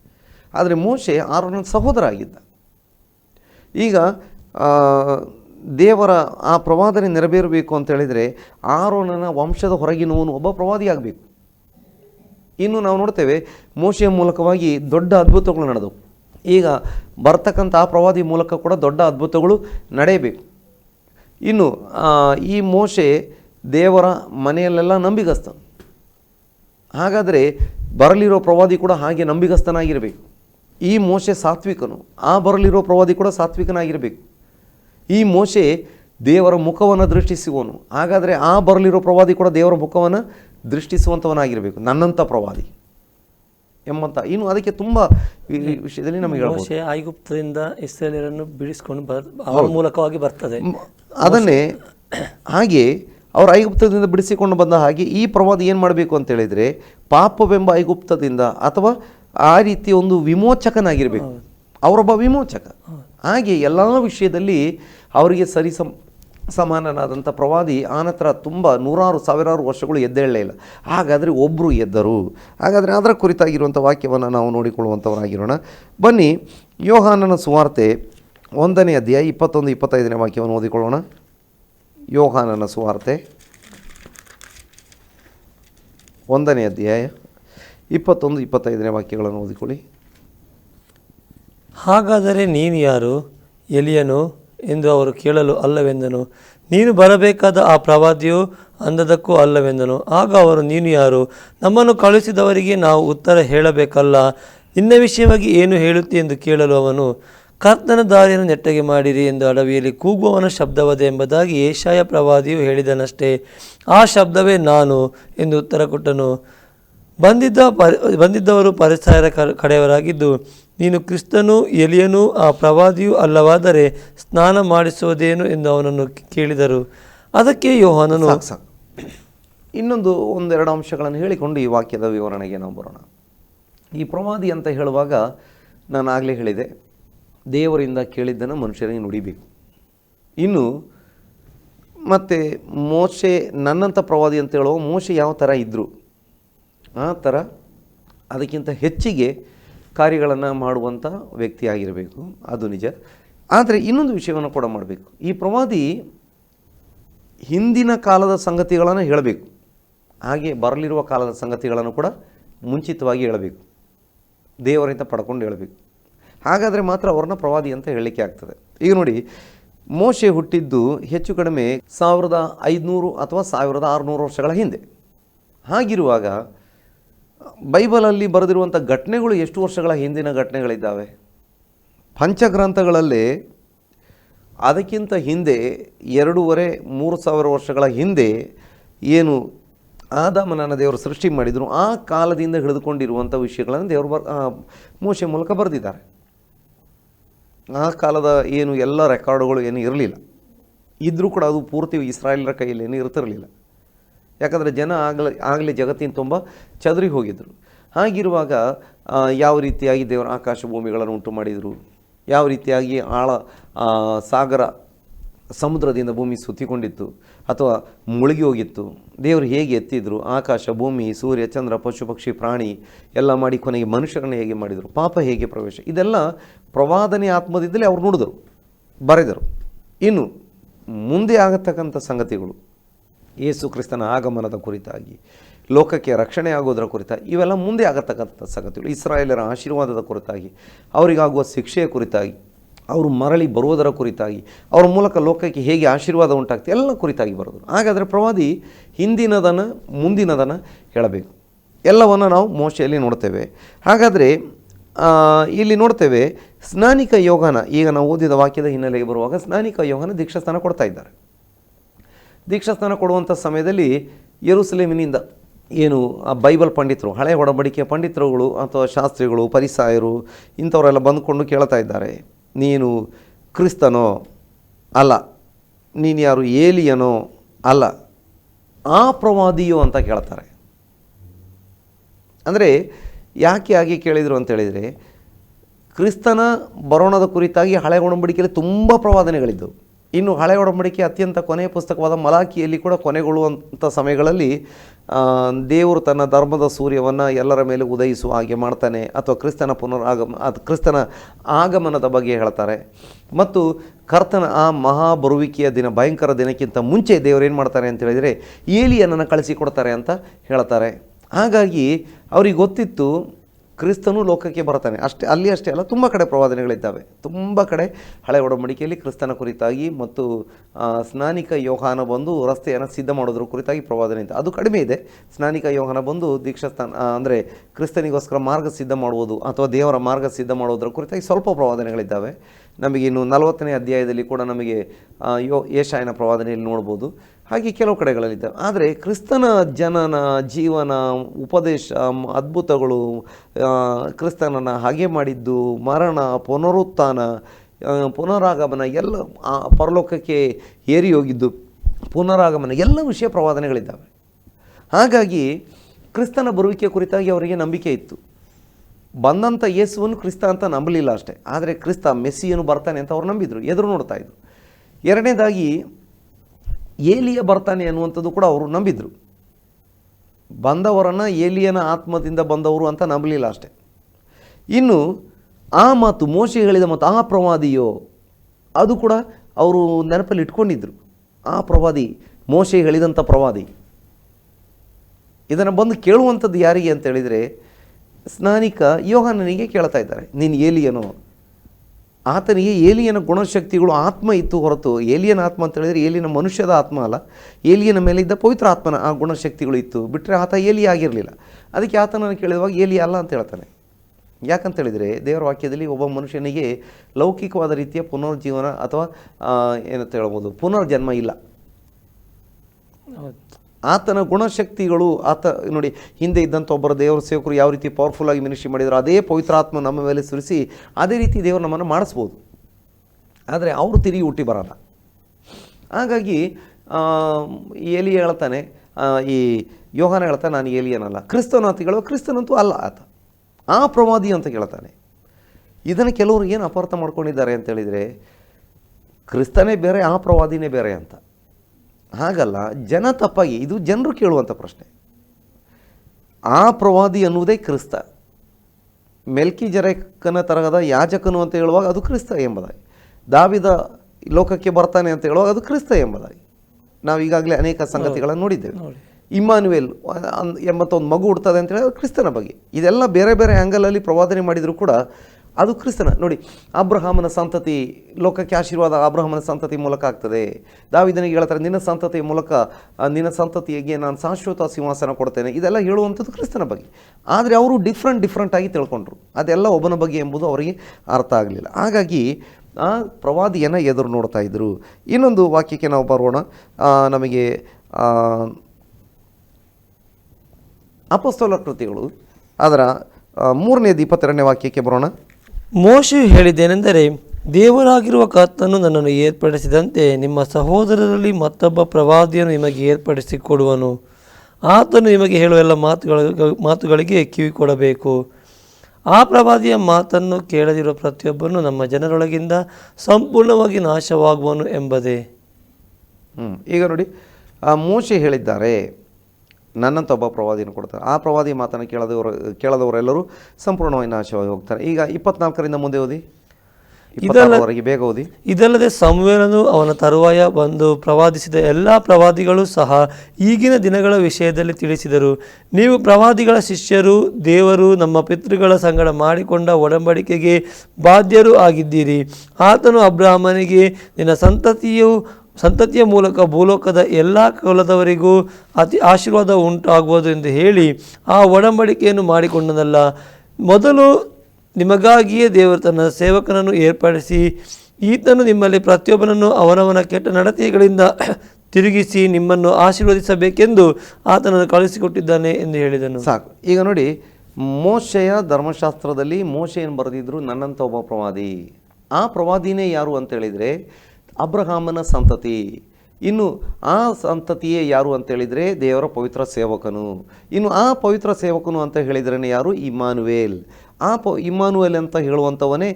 ಆದರೆ ಮೋಶೆ ಆರೋನ ಸಹೋದರ ಆಗಿದ್ದ ಈಗ ದೇವರ ಆ ಪ್ರವಾದನೆ ನೆರವೇರಬೇಕು ಅಂತ ಹೇಳಿದರೆ ಆರೋನನ ವಂಶದ ಹೊರಗಿನವನು ಒಬ್ಬ ಪ್ರವಾದಿಯಾಗಬೇಕು ಇನ್ನು ನಾವು ನೋಡ್ತೇವೆ ಮೋಶೆಯ ಮೂಲಕವಾಗಿ ದೊಡ್ಡ ಅದ್ಭುತಗಳು ನಡೆದವು. ಈಗ ಬರ್ತಕ್ಕಂಥ ಆ ಪ್ರವಾದಿ ಮೂಲಕ ಕೂಡ ದೊಡ್ಡ ಅದ್ಭುತಗಳು ನಡೆಯಬೇಕು. ಇನ್ನು ಈ ಮೋಶೆ ದೇವರ ಮನೆಯಲ್ಲೆಲ್ಲ ನಂಬಿಗಸ್ತ. ಹಾಗಾದರೆ ಬರಲಿರೋ ಪ್ರವಾದಿ ಕೂಡ ಹಾಗೆ ನಂಬಿಗಸ್ತನಾಗಿರಬೇಕು. ಈ ಮೋಶೆ ಸಾತ್ವಿಕನು. ಆ ಬರಲಿರೋ ಪ್ರವಾದಿ ಕೂಡ ಸಾತ್ವಿಕನಾಗಿರಬೇಕು. ಈ ಮೋಶೆ ದೇವರ ಮುಖವನ್ನು ದೃಷ್ಟಿಸುವನು. ಹಾಗಾದರೆ ಆ ಬರಲಿರೋ ಪ್ರವಾದಿ ಕೂಡ ದೇವರ ಮುಖವನ್ನು ದೃಷ್ಟಿಸುವಂಥವನಾಗಿರಬೇಕು ನನ್ನಂಥ ಪ್ರವಾದಿ ಎಂಬಂಥ ಇನ್ನು ಅದಕ್ಕೆ ತುಂಬ ವಿಷಯದಲ್ಲಿ ನಮಗೆ ಮೋಶೆ ಐಗುಪ್ತದಿಂದ ಇಸ್ರೇಲಿಯರನ್ನು ಬಿಡಿಸ್ಕೊಂಡು ಬರ್ ಅವರ ಮೂಲಕವಾಗಿ ಬರ್ತದೆ. ಅದನ್ನೇ ಹಾಗೆ ಅವರು ಐಗುಪ್ತದಿಂದ ಬಿಡಿಸಿಕೊಂಡು ಬಂದ ಹಾಗೆ ಈ ಪ್ರವಾದಿ ಏನು ಮಾಡಬೇಕು ಅಂತ ಹೇಳಿದರೆ ಪಾಪವೆಂಬ ಐಗುಪ್ತದಿಂದ ಅಥವಾ ಆ ರೀತಿ ಒಂದು ವಿಮೋಚಕನಾಗಿರಬೇಕು. ಅವರೊಬ್ಬ ವಿಮೋಚಕ. ಹಾಗೆ ಎಲ್ಲ ವಿಷಯದಲ್ಲಿ ಅವರಿಗೆ ಸರಿ ಸಮ ಸಮಾನನಾದಂಥ ಪ್ರವಾದಿ ಆನಂತರ ತುಂಬ ನೂರಾರು ಸಾವಿರಾರು ವರ್ಷಗಳು ಎದ್ದೇಳಲೇ ಇಲ್ಲ. ಹಾಗಾದರೆ ಒಬ್ಬರು ಎದ್ದರು. ಹಾಗಾದರೆ ಅದರ ಕುರಿತಾಗಿರುವಂಥ ವಾಕ್ಯವನ್ನು ನಾವು ನೋಡಿಕೊಳ್ಳುವಂಥವರಾಗಿರೋಣ ಬನ್ನಿ ಯೋಹಾನನ ಸುವಾರ್ತೆ ಒಂದನೇ ಅಧ್ಯಾಯ ಇಪ್ಪತ್ತೊಂದು ಇಪ್ಪತ್ತೈದನೇ ವಾಕ್ಯವನ್ನು ಓದಿಕೊಳ್ಳೋಣ. ಯೋಹಾನನ ಸುವಾರ್ತೆ ಒಂದನೇ ಅಧ್ಯಾಯ ಇಪ್ಪತ್ತೊಂದು, ಇಪ್ಪತ್ತೈದನೇ ವಾಕ್ಯಗಳನ್ನು ಓದಿಕೊಳ್ಳಿ. ಹಾಗಾದರೆ ನೀನು ಯಾರು? ಎಲಿಯನು ಎಂದು ಅವರು ಕೇಳಲು ಅಲ್ಲವೆಂದನು. ನೀನು ಬರಬೇಕಾದ ಆ ಪ್ರವಾದಿಯು ಅಂದದಕ್ಕೂ ಅಲ್ಲವೆಂದನು. ಆಗ ಅವರು, ನೀನು ಯಾರು? ನಮ್ಮನ್ನು ಕಳುಹಿಸಿದವರಿಗೆ ನಾವು ಉತ್ತರ ಹೇಳಬೇಕಲ್ಲ. ನಿನ್ನ ವಿಷಯವಾಗಿ ಏನು ಹೇಳುತ್ತಿ ಎಂದು ಕೇಳಲು ಅವನು, ಕರ್ತನ ದಾರಿಯನ್ನು ನೆಟ್ಟಗೆ ಮಾಡಿರಿ ಎಂದು ಅಡವಿಯಲ್ಲಿ ಕೂಗುವವನ ಶಬ್ದವದೆ ಎಂಬುದಾಗಿ ಏಷಾಯ ಪ್ರವಾದಿಯು ಹೇಳಿದನಷ್ಟೇ. ಆ ಶಬ್ದವೇ ನಾನು ಎಂದು ಉತ್ತರ ಕೊಟ್ಟನು. ಬಂದಿದ್ದ ಪರಿ, ಬಂದಿದ್ದವರು ಪರಿಸರ ಕಡೆಯವರಾಗಿದ್ದು, ನೀನು ಕ್ರಿಸ್ತನು ಎಲಿಯನೂ ಆ ಪ್ರವಾದಿಯೂ ಅಲ್ಲವಾದರೆ ಸ್ನಾನ ಮಾಡಿಸುವುದೇನು ಎಂದು ಅವನನ್ನು ಕೇಳಿದರು. ಅದಕ್ಕೆ ಯೋಹಾನನು ಇನ್ನೊಂದು ಒಂದೆರಡು ಅಂಶಗಳನ್ನು ಹೇಳಿಕೊಂಡು ಈ ವಾಕ್ಯದ ವಿವರಣೆಗೆ ನಾವು ಬರೋಣ. ಈ ಪ್ರವಾದಿ ಅಂತ ಹೇಳುವಾಗ ನಾನು ಆಗಲೇ ಹೇಳಿದೆ, ದೇವರಿಂದ ಕೇಳಿದ್ದನ್ನು ಮನುಷ್ಯರಿಗೆ ನುಡಿಬೇಕು. ಇನ್ನು ಮತ್ತು ಮೋಶೆ ನನ್ನಂಥ ಪ್ರವಾದಿ ಅಂತ ಹೇಳುವ ಮೋಶೆ ಯಾವ ಥರ ಇದ್ದರು ಆ ಥರ ಅದಕ್ಕಿಂತ ಹೆಚ್ಚಿಗೆ ಕಾರ್ಯಗಳನ್ನು ಮಾಡುವಂಥ ವ್ಯಕ್ತಿಯಾಗಿರಬೇಕು. ಅದು ನಿಜ. ಆದರೆ ಇನ್ನೊಂದು ವಿಷಯವನ್ನು ಕೂಡ ಮಾಡಬೇಕು. ಈ ಪ್ರವಾದಿ ಹಿಂದಿನ ಕಾಲದ ಸಂಗತಿಗಳನ್ನು ಹೇಳಬೇಕು. ಹಾಗೆ ಬರಲಿರುವ ಕಾಲದ ಸಂಗತಿಗಳನ್ನು ಕೂಡ ಮುಂಚಿತವಾಗಿ ಹೇಳಬೇಕು. ದೇವರಿಂದ ಪಡ್ಕೊಂಡು ಹೇಳಬೇಕು. ಹಾಗಾದರೆ ಮಾತ್ರ ಅವ್ರನ್ನ ಪ್ರವಾದಿ ಅಂತ ಹೇಳಲಿಕ್ಕೆ ಆಗ್ತದೆ. ಈಗ ನೋಡಿ, ಮೋಶೆ ಹುಟ್ಟಿದ್ದು ಹೆಚ್ಚು ಕಡಿಮೆ ಸಾವಿರದ ಐದುನೂರು ಅಥವಾ ಸಾವಿರದ ಆರುನೂರು ವರ್ಷಗಳ ಹಿಂದೆ. ಹಾಗಿರುವಾಗ ಬೈಬಲಲ್ಲಿ ಬರೆದಿರುವಂಥ ಘಟನೆಗಳು ಎಷ್ಟು ವರ್ಷಗಳ ಹಿಂದಿನ ಘಟನೆಗಳಿದ್ದಾವೆ? ಪಂಚಗ್ರಂಥಗಳಲ್ಲಿ ಅದಕ್ಕಿಂತ ಹಿಂದೆ ಎರಡೂವರೆ, ಮೂರು ಸಾವಿರ ವರ್ಷಗಳ ಹಿಂದೆ ಏನು ಆದಾಮನನ್ನ ದೇವರು ಸೃಷ್ಟಿ ಮಾಡಿದರು, ಆ ಕಾಲದಿಂದ ಹಿಡಿದುಕೊಂಡಿರುವಂಥ ವಿಷಯಗಳನ್ನು ದೇವರು ಬರ್ ಮೋಶೆ ಮೂಲಕ ಬರೆದಿದ್ದಾರೆ. ಆ ಕಾಲದ ಏನು ಎಲ್ಲ ರೆಕಾರ್ಡುಗಳು ಏನು ಇರಲಿಲ್ಲ. ಇದ್ದರೂ ಕೂಡ ಅದು ಪೂರ್ತಿ ಇಸ್ರಾಯೇಲರ ಕೈಯಲ್ಲಿ ಏನು ಇರ್ತಿರಲಿಲ್ಲ. ಯಾಕಂದರೆ ಜನ ಆಗಲೇ ಆಗಲೇ ಜಗತ್ತಿನ ತುಂಬ ಚದರಿ ಹೋಗಿದ್ದರು ಹಾಗಿರುವಾಗ ಯಾವ ರೀತಿಯಾಗಿ ದೇವರ ಆಕಾಶ ಭೂಮಿಗಳನ್ನು ಉಂಟು ಮಾಡಿದರು? ಯಾವ ರೀತಿಯಾಗಿ ಆಳ ಸಾಗರ ಸಮುದ್ರದಿಂದ ಭೂಮಿ ಸುತ್ತಿಕೊಂಡಿತ್ತು? ಅಥವಾ ಮುಳುಗಿ ಹೋಗಿತ್ತು? ದೇವರು ಹೇಗೆ ಎತ್ತಿದ್ರು? ಆಕಾಶ, ಭೂಮಿ, ಸೂರ್ಯ, ಚಂದ್ರ, ಪಶು, ಪಕ್ಷಿ, ಪ್ರಾಣಿ ಎಲ್ಲ ಮಾಡಿ ಕೊನೆಗೆ ಮನುಷ್ಯರನ್ನು ಹೇಗೆ ಮಾಡಿದರು? ಪಾಪ ಹೇಗೆ ಪ್ರವೇಶ? ಇದೆಲ್ಲ ಪ್ರವಾದನೆ ಆತ್ಮದಿಂದಲೇ ಅವ್ರು ನುಡಿದರು, ಬರೆದರು. ಇನ್ನು ಮುಂದೆ ಆಗತಕ್ಕಂಥ ಸಂಗತಿಗಳು. ಯೇಸು ಕ್ರಿಸ್ತನ ಆಗಮನದ ಕುರಿತಾಗಿ, ಲೋಕಕ್ಕೆ ರಕ್ಷಣೆ ಆಗೋದರ ಕುರಿತಾಗಿ, ಇವೆಲ್ಲ ಮುಂದೆ ಆಗತಕ್ಕಂಥ ಸಂಗತಿಗಳು. ಇಸ್ರಾಯೇಲರ ಆಶೀರ್ವಾದದ ಕುರಿತಾಗಿ, ಅವರಿಗಾಗುವ ಶಿಕ್ಷೆಯ ಕುರಿತಾಗಿ, ಅವರು ಮರಳಿ ಬರುವುದರ ಕುರಿತಾಗಿ, ಅವರ ಮೂಲಕ ಲೋಕಕ್ಕೆ ಹೇಗೆ ಆಶೀರ್ವಾದ ಉಂಟಾಗ್ತದೆ, ಎಲ್ಲ ಕುರಿತಾಗಿ ಬರೋದು ಹಾಗಾದರೆ ಪ್ರವಾದಿ ಹಿಂದಿನದನ್ನು ಮುಂದಿನದನ್ನು ಹೇಳಬೇಕು. ಎಲ್ಲವನ್ನು ನಾವು ಮೋಶೆಯಲ್ಲಿ ನೋಡ್ತೇವೆ. ಹಾಗಾದರೆ ಇಲ್ಲಿ ನೋಡ್ತೇವೆ, ಸ್ನಾನಿಕ ಯೋಗನ ಈಗ ನಾವು ಓದಿದ ವಾಕ್ಯದ ಹಿನ್ನೆಲೆಗೆ ಬರುವಾಗ ಸ್ನಾನಿಕ ಯೋಗನ ದೀಕ್ಷಾಸ್ಥಾನ ಕೊಡ್ತಾ ಇದ್ದಾರೆ. ದೀಕ್ಷಾಸ್ನಾನ ಕೊಡುವಂಥ ಸಮಯದಲ್ಲಿ ಯರುಸಲೇಮಿನಿಂದ ಏನು ಆ ಬೈಬಲ್ ಪಂಡಿತರು, ಹಳೆ ಒಡಂಬಡಿಕೆಯ ಪಂಡಿತರುಗಳು ಅಥವಾ ಶಾಸ್ತ್ರಿಗಳು, ಪರಿಸಾಯರು ಇಂಥವರೆಲ್ಲ ಬಂದುಕೊಂಡು ಕೇಳ್ತಾ ಇದ್ದಾರೆ, ನೀನು ಕ್ರಿಸ್ತನೋ ಅಲ್ಲ, ನೀನು ಯಾರು ಏಲಿಯನೋ ಅಲ್ಲ, ಆ ಪ್ರವಾದಿಯೋ ಅಂತ ಕೇಳ್ತಾರೆ. ಅಂದರೆ ಯಾಕೆ ಹಾಗೆ ಕೇಳಿದರು ಅಂತೇಳಿದರೆ ಕ್ರಿಸ್ತನ ಬರೋಣದ ಕುರಿತಾಗಿ ಹಳೆ ಒಡಂಬಡಿಕೆಯಲ್ಲಿ ತುಂಬ ಪ್ರವಾದನೆಗಳಿದ್ದವು. ಇನ್ನು ಹಳೆ ಒಡಂಬಡಿಕೆ ಅತ್ಯಂತ ಕೊನೆಯ ಪುಸ್ತಕವಾದ ಮಲಾಖಿಯಲ್ಲಿ ಕೂಡ ಕೊನೆಗೊಳ್ಳುವಂಥ ಸಮಯಗಳಲ್ಲಿ ದೇವರು ತನ್ನ ಧರ್ಮದ ಸೂರ್ಯವನ್ನು ಎಲ್ಲರ ಮೇಲೆ ಉದಯಿಸುವ ಹಾಗೆ ಮಾಡ್ತಾನೆ ಅಥವಾ ಕ್ರಿಸ್ತನ ಪುನರಾಗಮ, ಅದು ಕ್ರಿಸ್ತನ ಆಗಮನದ ಬಗ್ಗೆ ಹೇಳ್ತಾರೆ. ಮತ್ತು ಕರ್ತನ ಆ ಮಹಾ ಬರುವಿಕೆಯ ದಿನ, ಭಯಂಕರ ದಿನಕ್ಕಿಂತ ಮುಂಚೆ ದೇವರು ಏನು ಮಾಡ್ತಾರೆ ಅಂತ ಹೇಳಿದರೆ, ಏಲಿಯನನ್ನು ಕಳಿಸಿಕೊಡ್ತಾರೆ ಅಂತ ಹೇಳ್ತಾರೆ. ಹಾಗಾಗಿ ಅವ್ರಿಗೆ ಗೊತ್ತಿತ್ತು ಕ್ರಿಸ್ತನು ಲೋಕಕ್ಕೆ ಬರ್ತಾನೆ ಅಷ್ಟೇ, ಅಲ್ಲಿ ಅಷ್ಟೇ ಅಲ್ಲ, ತುಂಬ ಕಡೆ ಪ್ರವಾದನೆಗಳಿದ್ದಾವೆ. ತುಂಬ ಕಡೆ ಹಳೆ ಒಡಂಬಡಿಕೆಯಲ್ಲಿ ಕ್ರಿಸ್ತನ ಕುರಿತಾಗಿ ಮತ್ತು ಸ್ನಾನಿಕ ಯೋಹಾನ ಬಂದು ರಸ್ತೆಯನ್ನು ಸಿದ್ಧ ಮಾಡೋದ್ರ ಕುರಿತಾಗಿ ಪ್ರವಾದನೆ ಇದೆ ಅದು ಕಡಿಮೆ ಇದೆ. ಸ್ನಾನಿಕ ಯೋಹಾನ ಬಂದು ದೀಕ್ಷಾಸ್ಥಾನ ಅಂದರೆ ಕ್ರಿಸ್ತನಿಗೋಸ್ಕರ ಮಾರ್ಗ ಸಿದ್ಧ ಮಾಡುವುದು ಅಥವಾ ದೇವರ ಮಾರ್ಗ ಸಿದ್ಧ ಮಾಡೋದ್ರ ಕುರಿತಾಗಿ ಸ್ವಲ್ಪ ಪ್ರವಾದನೆಗಳಿದ್ದಾವೆ. ನಮಗೆ ಇನ್ನು ನಲವತ್ತನೇ ಅಧ್ಯಾಯದಲ್ಲಿ ಕೂಡ ನಮಗೆ ಯೋ, ಏಷಾಯನ ಪ್ರವಾದನೆಯಲ್ಲಿ ನೋಡ್ಬೋದು. ಹಾಗೆ ಕೆಲವು ಕಡೆಗಳಲ್ಲಿದ್ದಾವೆ. ಆದರೆ ಕ್ರಿಸ್ತನ ಜನನ, ಜೀವನ, ಉಪದೇಶ ಅದ್ಭುತಗಳು ಕ್ರಿಸ್ತನನ್ನು ಹಾಗೆ ಮಾಡಿದ್ದು, ಮರಣ, ಪುನರುತ್ಥಾನ ಪುನರಾಗಮನ ಎಲ್ಲ ಪರಲೋಕಕ್ಕೆ ಏರಿ ಹೋಗಿದ್ದು, ಪುನರಾಗಮನ ಎಲ್ಲ ವಿಷಯ ಪ್ರವಾದನೆಗಳಿದ್ದಾವೆ. ಹಾಗಾಗಿ ಕ್ರಿಸ್ತನ ಬರುವಿಕೆ ಕುರಿತಾಗಿ ಅವರಿಗೆ ನಂಬಿಕೆ ಇತ್ತು. ಬಂದಂಥ ಯೇಸುವನ್ನು ಕ್ರಿಸ್ತ ಅಂತ ನಂಬಲಿಲ್ಲ ಅಷ್ಟೇ. ಆದರೆ ಕ್ರಿಸ್ತ ಮೆಸ್ಸಿಯನ್ನು ಬರ್ತಾನೆ ಅಂತ ಅವ್ರು ನಂಬಿದರು. ಎದುರು ನೋಡ್ತಾ ಇದ್ರು. ಎರಡನೇದಾಗಿ ಏಲಿಯ ಬರ್ತಾನೆ ಅನ್ನುವಂಥದ್ದು ಕೂಡ ಅವರು ನಂಬಿದ್ರು. ಬಂದವರನ್ನು ಏಲಿಯನ ಆತ್ಮದಿಂದ ಬಂದವರು ಅಂತ ನಂಬಲಿಲ್ಲ ಅಷ್ಟೇ. ಇನ್ನು ಆ ಮಾತು ಮೋಶೆ ಹೇಳಿದ ಮತ್ತು ಆ ಪ್ರವಾದಿಯೋ, ಅದು ಕೂಡ ಅವರು ನೆನಪಲ್ಲಿ ಇಟ್ಕೊಂಡಿದ್ದರು ಆ ಪ್ರವಾದಿ, ಮೋಶೆ ಹೇಳಿದಂಥ ಪ್ರವಾದಿ, ಇದನ್ನು ಬಂದು ಕೇಳುವಂಥದ್ದು ಯಾರಿಗೆ ಅಂತ ಹೇಳಿದರೆ, ಸ್ನಾನಿಕ ಯೋಹಾನನಿಗೆ ಕೇಳ್ತಾ ಇದ್ದಾರೆ. ನೀನು ಏಲಿಯನೋ ಆತನಿಗೆ ಏಲಿಯನ ಗುಣಶಕ್ತಿಗಳು ಆತ್ಮ ಇತ್ತು ಹೊರತು, ಏಲಿಯನ ಆತ್ಮ ಅಂತ ಹೇಳಿದರೆ ಏಲಿಯನ ಮನುಷ್ಯದ ಆತ್ಮ ಅಲ್ಲ, ಏಲಿಯನ ಮೇಲೆ ಇದ್ದ ಪವಿತ್ರ ಆತ್ಮನ ಆ ಗುಣಶಕ್ತಿಗಳು ಇತ್ತು. ಬಿಟ್ಟರೆ ಆತ ಏಲಿ ಆಗಿರಲಿಲ್ಲ. ಅದಕ್ಕೆ ಆತನನ್ನು ಕೇಳಿದವಾಗ ಏಲಿ ಅಲ್ಲ ಅಂತ ಹೇಳ್ತಾನೆ. ಯಾಕಂತ ಹೇಳಿದರೆ ದೇವರ ವಾಕ್ಯದಲ್ಲಿ ಒಬ್ಬ ಮನುಷ್ಯನಿಗೆ ಲೌಕಿಕವಾದ ರೀತಿಯ ಪುನರ್ಜೀವನ ಅಥವಾ ಏನಂತ ಹೇಳ್ಬೋದು, ಪುನರ್ಜನ್ಮ ಇಲ್ಲ. ಆತನ ಗುಣಶಕ್ತಿಗಳು ಆತ, ನೋಡಿ, ಹಿಂದೆ ಇದ್ದಂಥ ಒಬ್ಬರ ದೇವರ ಸೇವಕರು ಯಾವ ರೀತಿ ಪವರ್ಫುಲ್ ಆಗಿ ಮಿನಿಸ್ಟ್ರಿ ಮಾಡಿದ್ರು, ಅದೇ ಪವಿತ್ರಾತ್ಮ ನಮ್ಮ ಮೇಲೆ ಸುರಿಸಿ ಅದೇ ರೀತಿ ದೇವರು ನಮ್ಮನ್ನು ಮಾಡಿಸ್ಬೋದು. ಆದರೆ ಅವರು ತಿರುಗಿ ಹುಟ್ಟಿ ಬರಲ್ಲ. ಹಾಗಾಗಿ ಎಲಿ ಹೇಳ್ತಾನೆ ಈ ಯೋಹಾನ ಹೇಳ್ತಾನೆ, ನಾನು ಏಲಿಯನಲ್ಲ ಕ್ರಿಸ್ತನು ಅಂತ ಹೇಳುವ ಕ್ರಿಸ್ತನಂತೂ ಅಲ್ಲ ಆತ. ಆ ಪ್ರವಾದಿ ಅಂತ ಕೇಳ್ತಾನೆ. ಇದನ್ನು ಕೆಲವರು ಏನು ಅಪಾರ್ಥ ಮಾಡ್ಕೊಂಡಿದ್ದಾರೆ ಅಂತೇಳಿದರೆ ಕ್ರಿಸ್ತನೇ ಬೇರೆ, ಆ ಪ್ರವಾದಿನೇ ಬೇರೆ ಅಂತ. ಹಾಗಲ್ಲ ಜನ ತಪ್ಪಾಗಿ ಇದು ಜನರು ಕೇಳುವಂಥ ಪ್ರಶ್ನೆ. ಆ ಪ್ರವಾದಿ ಅನ್ನುವುದೇ ಕ್ರಿಸ್ತ. ಮೆಲ್ಕಿ ಜರಕನ ತರಹದ ಯಾಜಕನು ಅಂತ ಹೇಳುವಾಗ ಅದು ಕ್ರಿಸ್ತ ಎಂಬುದಾಗಿ. ದಾವಿದ ಲೋಕಕ್ಕೆ ಬರ್ತಾನೆ ಅಂತ ಹೇಳುವಾಗ ಅದು ಕ್ರಿಸ್ತ ಎಂಬುದಾಗಿ. ನಾವು ಈಗಾಗಲೇ ಅನೇಕ ಸಂಗತಿಗಳನ್ನು ನೋಡಿದ್ದೇವೆ. ಇಮ್ಮಾನ್ವೇಲ್ ಎಂಬತ್ತೊಂದು ಮಗು ಹುಡ್ತದೆ ಅಂತ ಹೇಳಿದ್ರೆ ಕ್ರಿಸ್ತನ ಬಗ್ಗೆ. ಇದೆಲ್ಲ ಬೇರೆ ಬೇರೆ ಆ್ಯಂಗಲಲ್ಲಿ ಪ್ರವಾದನೆ ಮಾಡಿದರೂ ಕೂಡ ಅದು ಕ್ರಿಸ್ತನ. ನೋಡಿ, ಅಬ್ರಹಾಮನ ಸಂತತಿ, ಲೋಕಕ್ಕೆ ಆಶೀರ್ವಾದ ಅಬ್ರಹಾಮನ ಸಂತತಿ ಮೂಲಕ ಆಗ್ತದೆ. ದಾವಿದನಿಗೆ ಹೇಳ್ತಾರೆ, ನಿನ್ನ ಸಂತತಿಯ ಮೂಲಕ ನಿನ್ನ ಸಂತತಿಗೆ ನಾನು ಶಾಶ್ವತ ಸಿಂಹಾಸನ ಕೊಡ್ತೇನೆ. ಇದೆಲ್ಲ ಹೇಳುವಂಥದ್ದು ಕ್ರಿಸ್ತನ ಬಗ್ಗೆ. ಆದರೆ ಅವರು ಡಿಫ್ರೆಂಟ್ ಡಿಫ್ರೆಂಟಾಗಿ ತಿಳ್ಕೊಂಡ್ರು. ಅದೆಲ್ಲ ಒಬ್ಬನ ಬಗ್ಗೆ ಎಂಬುದು ಅವರಿಗೆ ಅರ್ಥ ಆಗಲಿಲ್ಲ. ಹಾಗಾಗಿ, ಆ, ಪ್ರವಾದಿಯನ್ನು ಎದುರು ನೋಡ್ತಾ ಇದ್ದರು ಇನ್ನೊಂದು ವಾಕ್ಯಕ್ಕೆ ನಾವು ಬರೋಣ. ನಮಗೆ ಅಪಸ್ತೋಲ ಕೃತಿಗಳು. ಅದರ ಮೂರನೇದು ಇಪ್ಪತ್ತೆರಡನೇ ವಾಕ್ಯಕ್ಕೆ ಬರೋಣ. ಮೋಶೆಯು ಹೇಳಿದ್ದೇನೆಂದರೆ, ದೇವರಾಗಿರುವ ಕರ್ತನು ನನ್ನನ್ನು ಏರ್ಪಡಿಸಿದಂತೆ ನಿಮ್ಮ ಸಹೋದರರಲ್ಲಿ ಮತ್ತೊಬ್ಬ ಪ್ರವಾದಿಯನ್ನು ನಿಮಗೆ ಏರ್ಪಡಿಸಿಕೊಡುವನು. ಆತನು ನಿಮಗೆ ಹೇಳುವ ಎಲ್ಲ ಮಾತುಗಳ ಮಾತುಗಳಿಗೆ ಕಿವಿ ಕೊಡಬೇಕು ಆ ಪ್ರವಾದಿಯ ಮಾತನ್ನು ಕೇಳದಿರುವ ಪ್ರತಿಯೊಬ್ಬನು ನಮ್ಮ ಜನರೊಳಗಿಂದ ಸಂಪೂರ್ಣವಾಗಿ ನಾಶವಾಗುವನು ಎಂಬುದೇ. ಈಗ ನೋಡಿ, ಆ ಮೋಶೆ ಹೇಳಿದ್ದಾರೆ ನನ್ನಂತ ಒಬ್ಬ ಪ್ರವಾದಿಯನ್ನು ಕೊಡ್ತಾರೆ. ಆ ಪ್ರವಾದಿ ಮಾತನ್ನು ಕೇಳದವರು ಕೇಳದವರೆಲ್ಲರೂ ಸಂಪೂರ್ಣವಾಗಿ ನಾಶವಾಗಿ ಹೋಗ್ತಾರೆ. ಈಗ ಇಪ್ಪತ್ನಾಲ್ಕರಿಂದ ಮುಂದೆ ಓದಿ. ಇದಲ್ಲವರೆಗೆ ಬೇಗ ಓದಿ. ಇದಲ್ಲದೆ ಸಂವೇಲನು ಅವನ ತರುವಾಯ ಬಂದು ಪ್ರವಾದಿಸಿದ ಎಲ್ಲ ಪ್ರವಾದಿಗಳು ಸಹ ಈಗಿನ ದಿನಗಳ ವಿಷಯದಲ್ಲಿ ತಿಳಿಸಿದರು. ನೀವು ಪ್ರವಾದಿಗಳ ಶಿಷ್ಯರು ದೇವರು ನಮ್ಮ ಪಿತೃಗಳ ಸಂಗಡ ಮಾಡಿಕೊಂಡ ಒಡಂಬಡಿಕೆಗೆ ಬಾಧ್ಯರು ಆಗಿದ್ದೀರಿ. ಆತನು ಅಬ್ರಾಹ್ಮನಿಗೆ ನಿನ್ನ ಸಂತತಿಯು ಸಂತತಿಯ ಮೂಲಕ ಭೂಲೋಕದ ಎಲ್ಲ ಕುಲದವರಿಗೂ ಅತಿ ಆಶೀರ್ವಾದ ಉಂಟಾಗುವುದು ಎಂದು ಹೇಳಿ ಆ ಒಡಂಬಡಿಕೆಯನ್ನು ಮಾಡಿಕೊಂಡನಲ್ಲ. ಮೊದಲು ನಿಮಗಾಗಿಯೇ ದೇವರು ತನ್ನ ಸೇವಕನನ್ನು ಏರ್ಪಡಿಸಿ, ಈತನು ನಿಮ್ಮಲ್ಲಿ ಪ್ರತಿಯೊಬ್ಬನನ್ನು ಅವನವನ ಕೆಟ್ಟ ನಡತೆಗಳಿಂದ ತಿರುಗಿಸಿ ನಿಮ್ಮನ್ನು ಆಶೀರ್ವದಿಸಬೇಕೆಂದು ಆತನನ್ನು ಕಳಿಸಿಕೊಟ್ಟಿದ್ದಾನೆ ಎಂದು ಹೇಳಿದನು. ಸಾಕು. ಈಗ ನೋಡಿ, ಮೋಶೆಯ ಧರ್ಮಶಾಸ್ತ್ರದಲ್ಲಿ ಮೋಶೆಯನ್ನು ಏನು ಬರೆದಿದ್ರು? ನನ್ನಂಥ ಒಬ್ಬ ಪ್ರವಾದಿ. ಆ ಪ್ರವಾದಿನೇ ಯಾರು ಅಂತ ಹೇಳಿದರೆ ಅಬ್ರಹಾಮನ ಸಂತತಿ. ಇನ್ನು ಆ ಸಂತತಿಯೇ ಯಾರು ಅಂತ ಹೇಳಿದರೆ ದೇವರ ಪವಿತ್ರ ಸೇವಕನು. ಇನ್ನು ಆ ಪವಿತ್ರ ಸೇವಕನು ಅಂತ ಹೇಳಿದ್ರೇ ಯಾರು? ಇಮಾನುವೇಲ್ ಆ ಪ ಇಮ್ಮಾನುವೆಲ್ ಅಂತ ಹೇಳುವಂಥವನೇ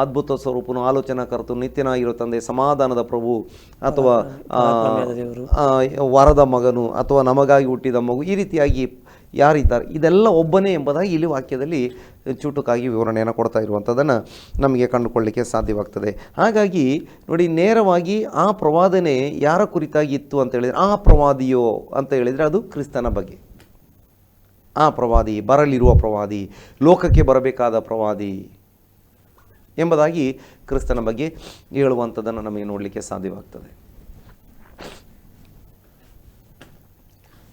ಅದ್ಭುತ ಸ್ವರೂಪನು ಆಲೋಚನಾಕರ್ತನು ನಿತ್ಯನಾಗಿರೋ ತಂದೆ ಸಮಾಧಾನದ ಪ್ರಭು ಅಥವಾ ವರದ ಮಗನು ಅಥವಾ ನಮಗಾಗಿ ಹುಟ್ಟಿದ ಮಗು ಈ ರೀತಿಯಾಗಿ ಯಾರಿದ್ದಾರೆ? ಇದೆಲ್ಲ ಒಬ್ಬನೇ ಎಂಬುದಾಗಿ ಇಲ್ಲಿ ವಾಕ್ಯದಲ್ಲಿ ಚುಟುಕಾಗಿ ವಿವರಣೆಯನ್ನು ಕೊಡ್ತಾ ಇರುವಂಥದ್ದನ್ನು ನಮಗೆ ಕಂಡುಕೊಳ್ಳಿಕ್ಕೆ ಸಾಧ್ಯವಾಗ್ತದೆ. ಹಾಗಾಗಿ ನೋಡಿ ನೇರವಾಗಿ ಆ ಪ್ರವಾದನೆ ಯಾರ ಕುರಿತಾಗಿ ಇತ್ತು ಅಂತ ಹೇಳಿದರೆ ಆ ಪ್ರವಾದಿಯೋ ಅಂತ ಹೇಳಿದರೆ ಅದು ಕ್ರಿಸ್ತನ ಬಗ್ಗೆ. ಆ ಪ್ರವಾದಿ, ಬರಲಿರುವ ಪ್ರವಾದಿ, ಲೋಕಕ್ಕೆ ಬರಬೇಕಾದ ಪ್ರವಾದಿ ಎಂಬುದಾಗಿ ಕ್ರಿಸ್ತನ ಬಗ್ಗೆ ಹೇಳುವಂಥದ್ದನ್ನು ನಮಗೆ ನೋಡಲಿಕ್ಕೆ ಸಾಧ್ಯವಾಗ್ತದೆ.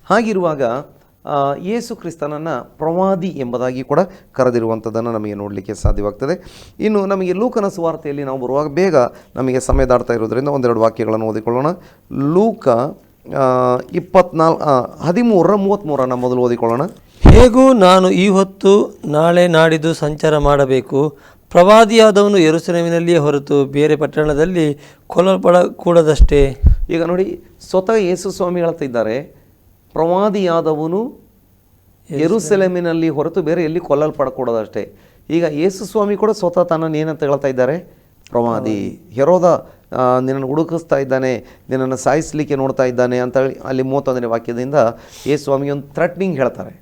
ಹಾಗಿರುವಾಗ ಯೇಸು ಕ್ರಿಸ್ತನನ್ನು ಪ್ರವಾದಿ ಎಂಬುದಾಗಿ ಕೂಡ ಕರೆದಿರುವಂಥದ್ದನ್ನು ನಮಗೆ ನೋಡಲಿಕ್ಕೆ ಸಾಧ್ಯವಾಗ್ತದೆ. ಇನ್ನು ನಮಗೆ ಲೂಕನ ಸುವಾರ್ತೆಯಲ್ಲಿ ನಾವು ಬರುವಾಗ ಬೇಗ ನಮಗೆ ಸಮಯ ದಾಡ್ತಾ ಇರೋದರಿಂದ ಒಂದೆರಡು ವಾಕ್ಯಗಳನ್ನು ಓದಿಕೊಳ್ಳೋಣ. ಲೂಕ ಇಪ್ಪತ್ನಾಲ್ ಹದಿಮೂರರ ಮೂವತ್ತ್ಮೂರನ್ನು ಮೊದಲು ಓದಿಕೊಳ್ಳೋಣ. ಹೇಗೂ ನಾನು ಈ ಹೊತ್ತು ನಾಳೆ ನಾಡಿದ್ದು ಸಂಚಾರ ಮಾಡಬೇಕು? ಪ್ರವಾದಿಯಾದವನು ಯೆರೂಸಲೇಮಿನಲ್ಲಿಯೇ ಹೊರತು ಬೇರೆ ಪಟ್ಟಣದಲ್ಲಿ ಕೊಲ್ಲಲ್ಪಡಕೂಡದಷ್ಟೇ? ಈಗ ನೋಡಿ ಸ್ವತಃ ಯೇಸು ಸ್ವಾಮಿ ಹೇಳ್ತಾ ಇದ್ದಾರೆ ಪ್ರವಾದಿಯಾದವನು ಯೆರೂಸಲೇಮಿನಲ್ಲಿ ಹೊರತು ಬೇರೆ ಎಲ್ಲಿ ಕೊಲ್ಲಲ್ಪಡಕೂಡದಷ್ಟೇ? ಈಗ ಯೇಸು ಸ್ವಾಮಿ ಕೂಡ ಸ್ವತಃ ತನ್ನನ್ನು ಏನಂತ ಹೇಳ್ತಾ ಇದ್ದಾರೆ? ಪ್ರವಾದಿ. ಹೆರೋದ ನಿನ್ನನ್ನು ಹುಡುಕಿಸ್ತಾ ಇದ್ದಾನೆ ನಿನ್ನನ್ನು ಸಾಯಿಸಲಿಕ್ಕೆ ನೋಡ್ತಾ ಇದ್ದಾನೆ ಅಂತ ಹೇಳಿ ಅಲ್ಲಿ ಮೂವತ್ತೊಂದನೇ ವಾಕ್ಯದಿಂದ ಯೇಸು ಸ್ವಾಮಿ ಒಂದು ಥ್ರೆಟ್ನಿಂಗ್ ಹೇಳ್ತಾರೆ.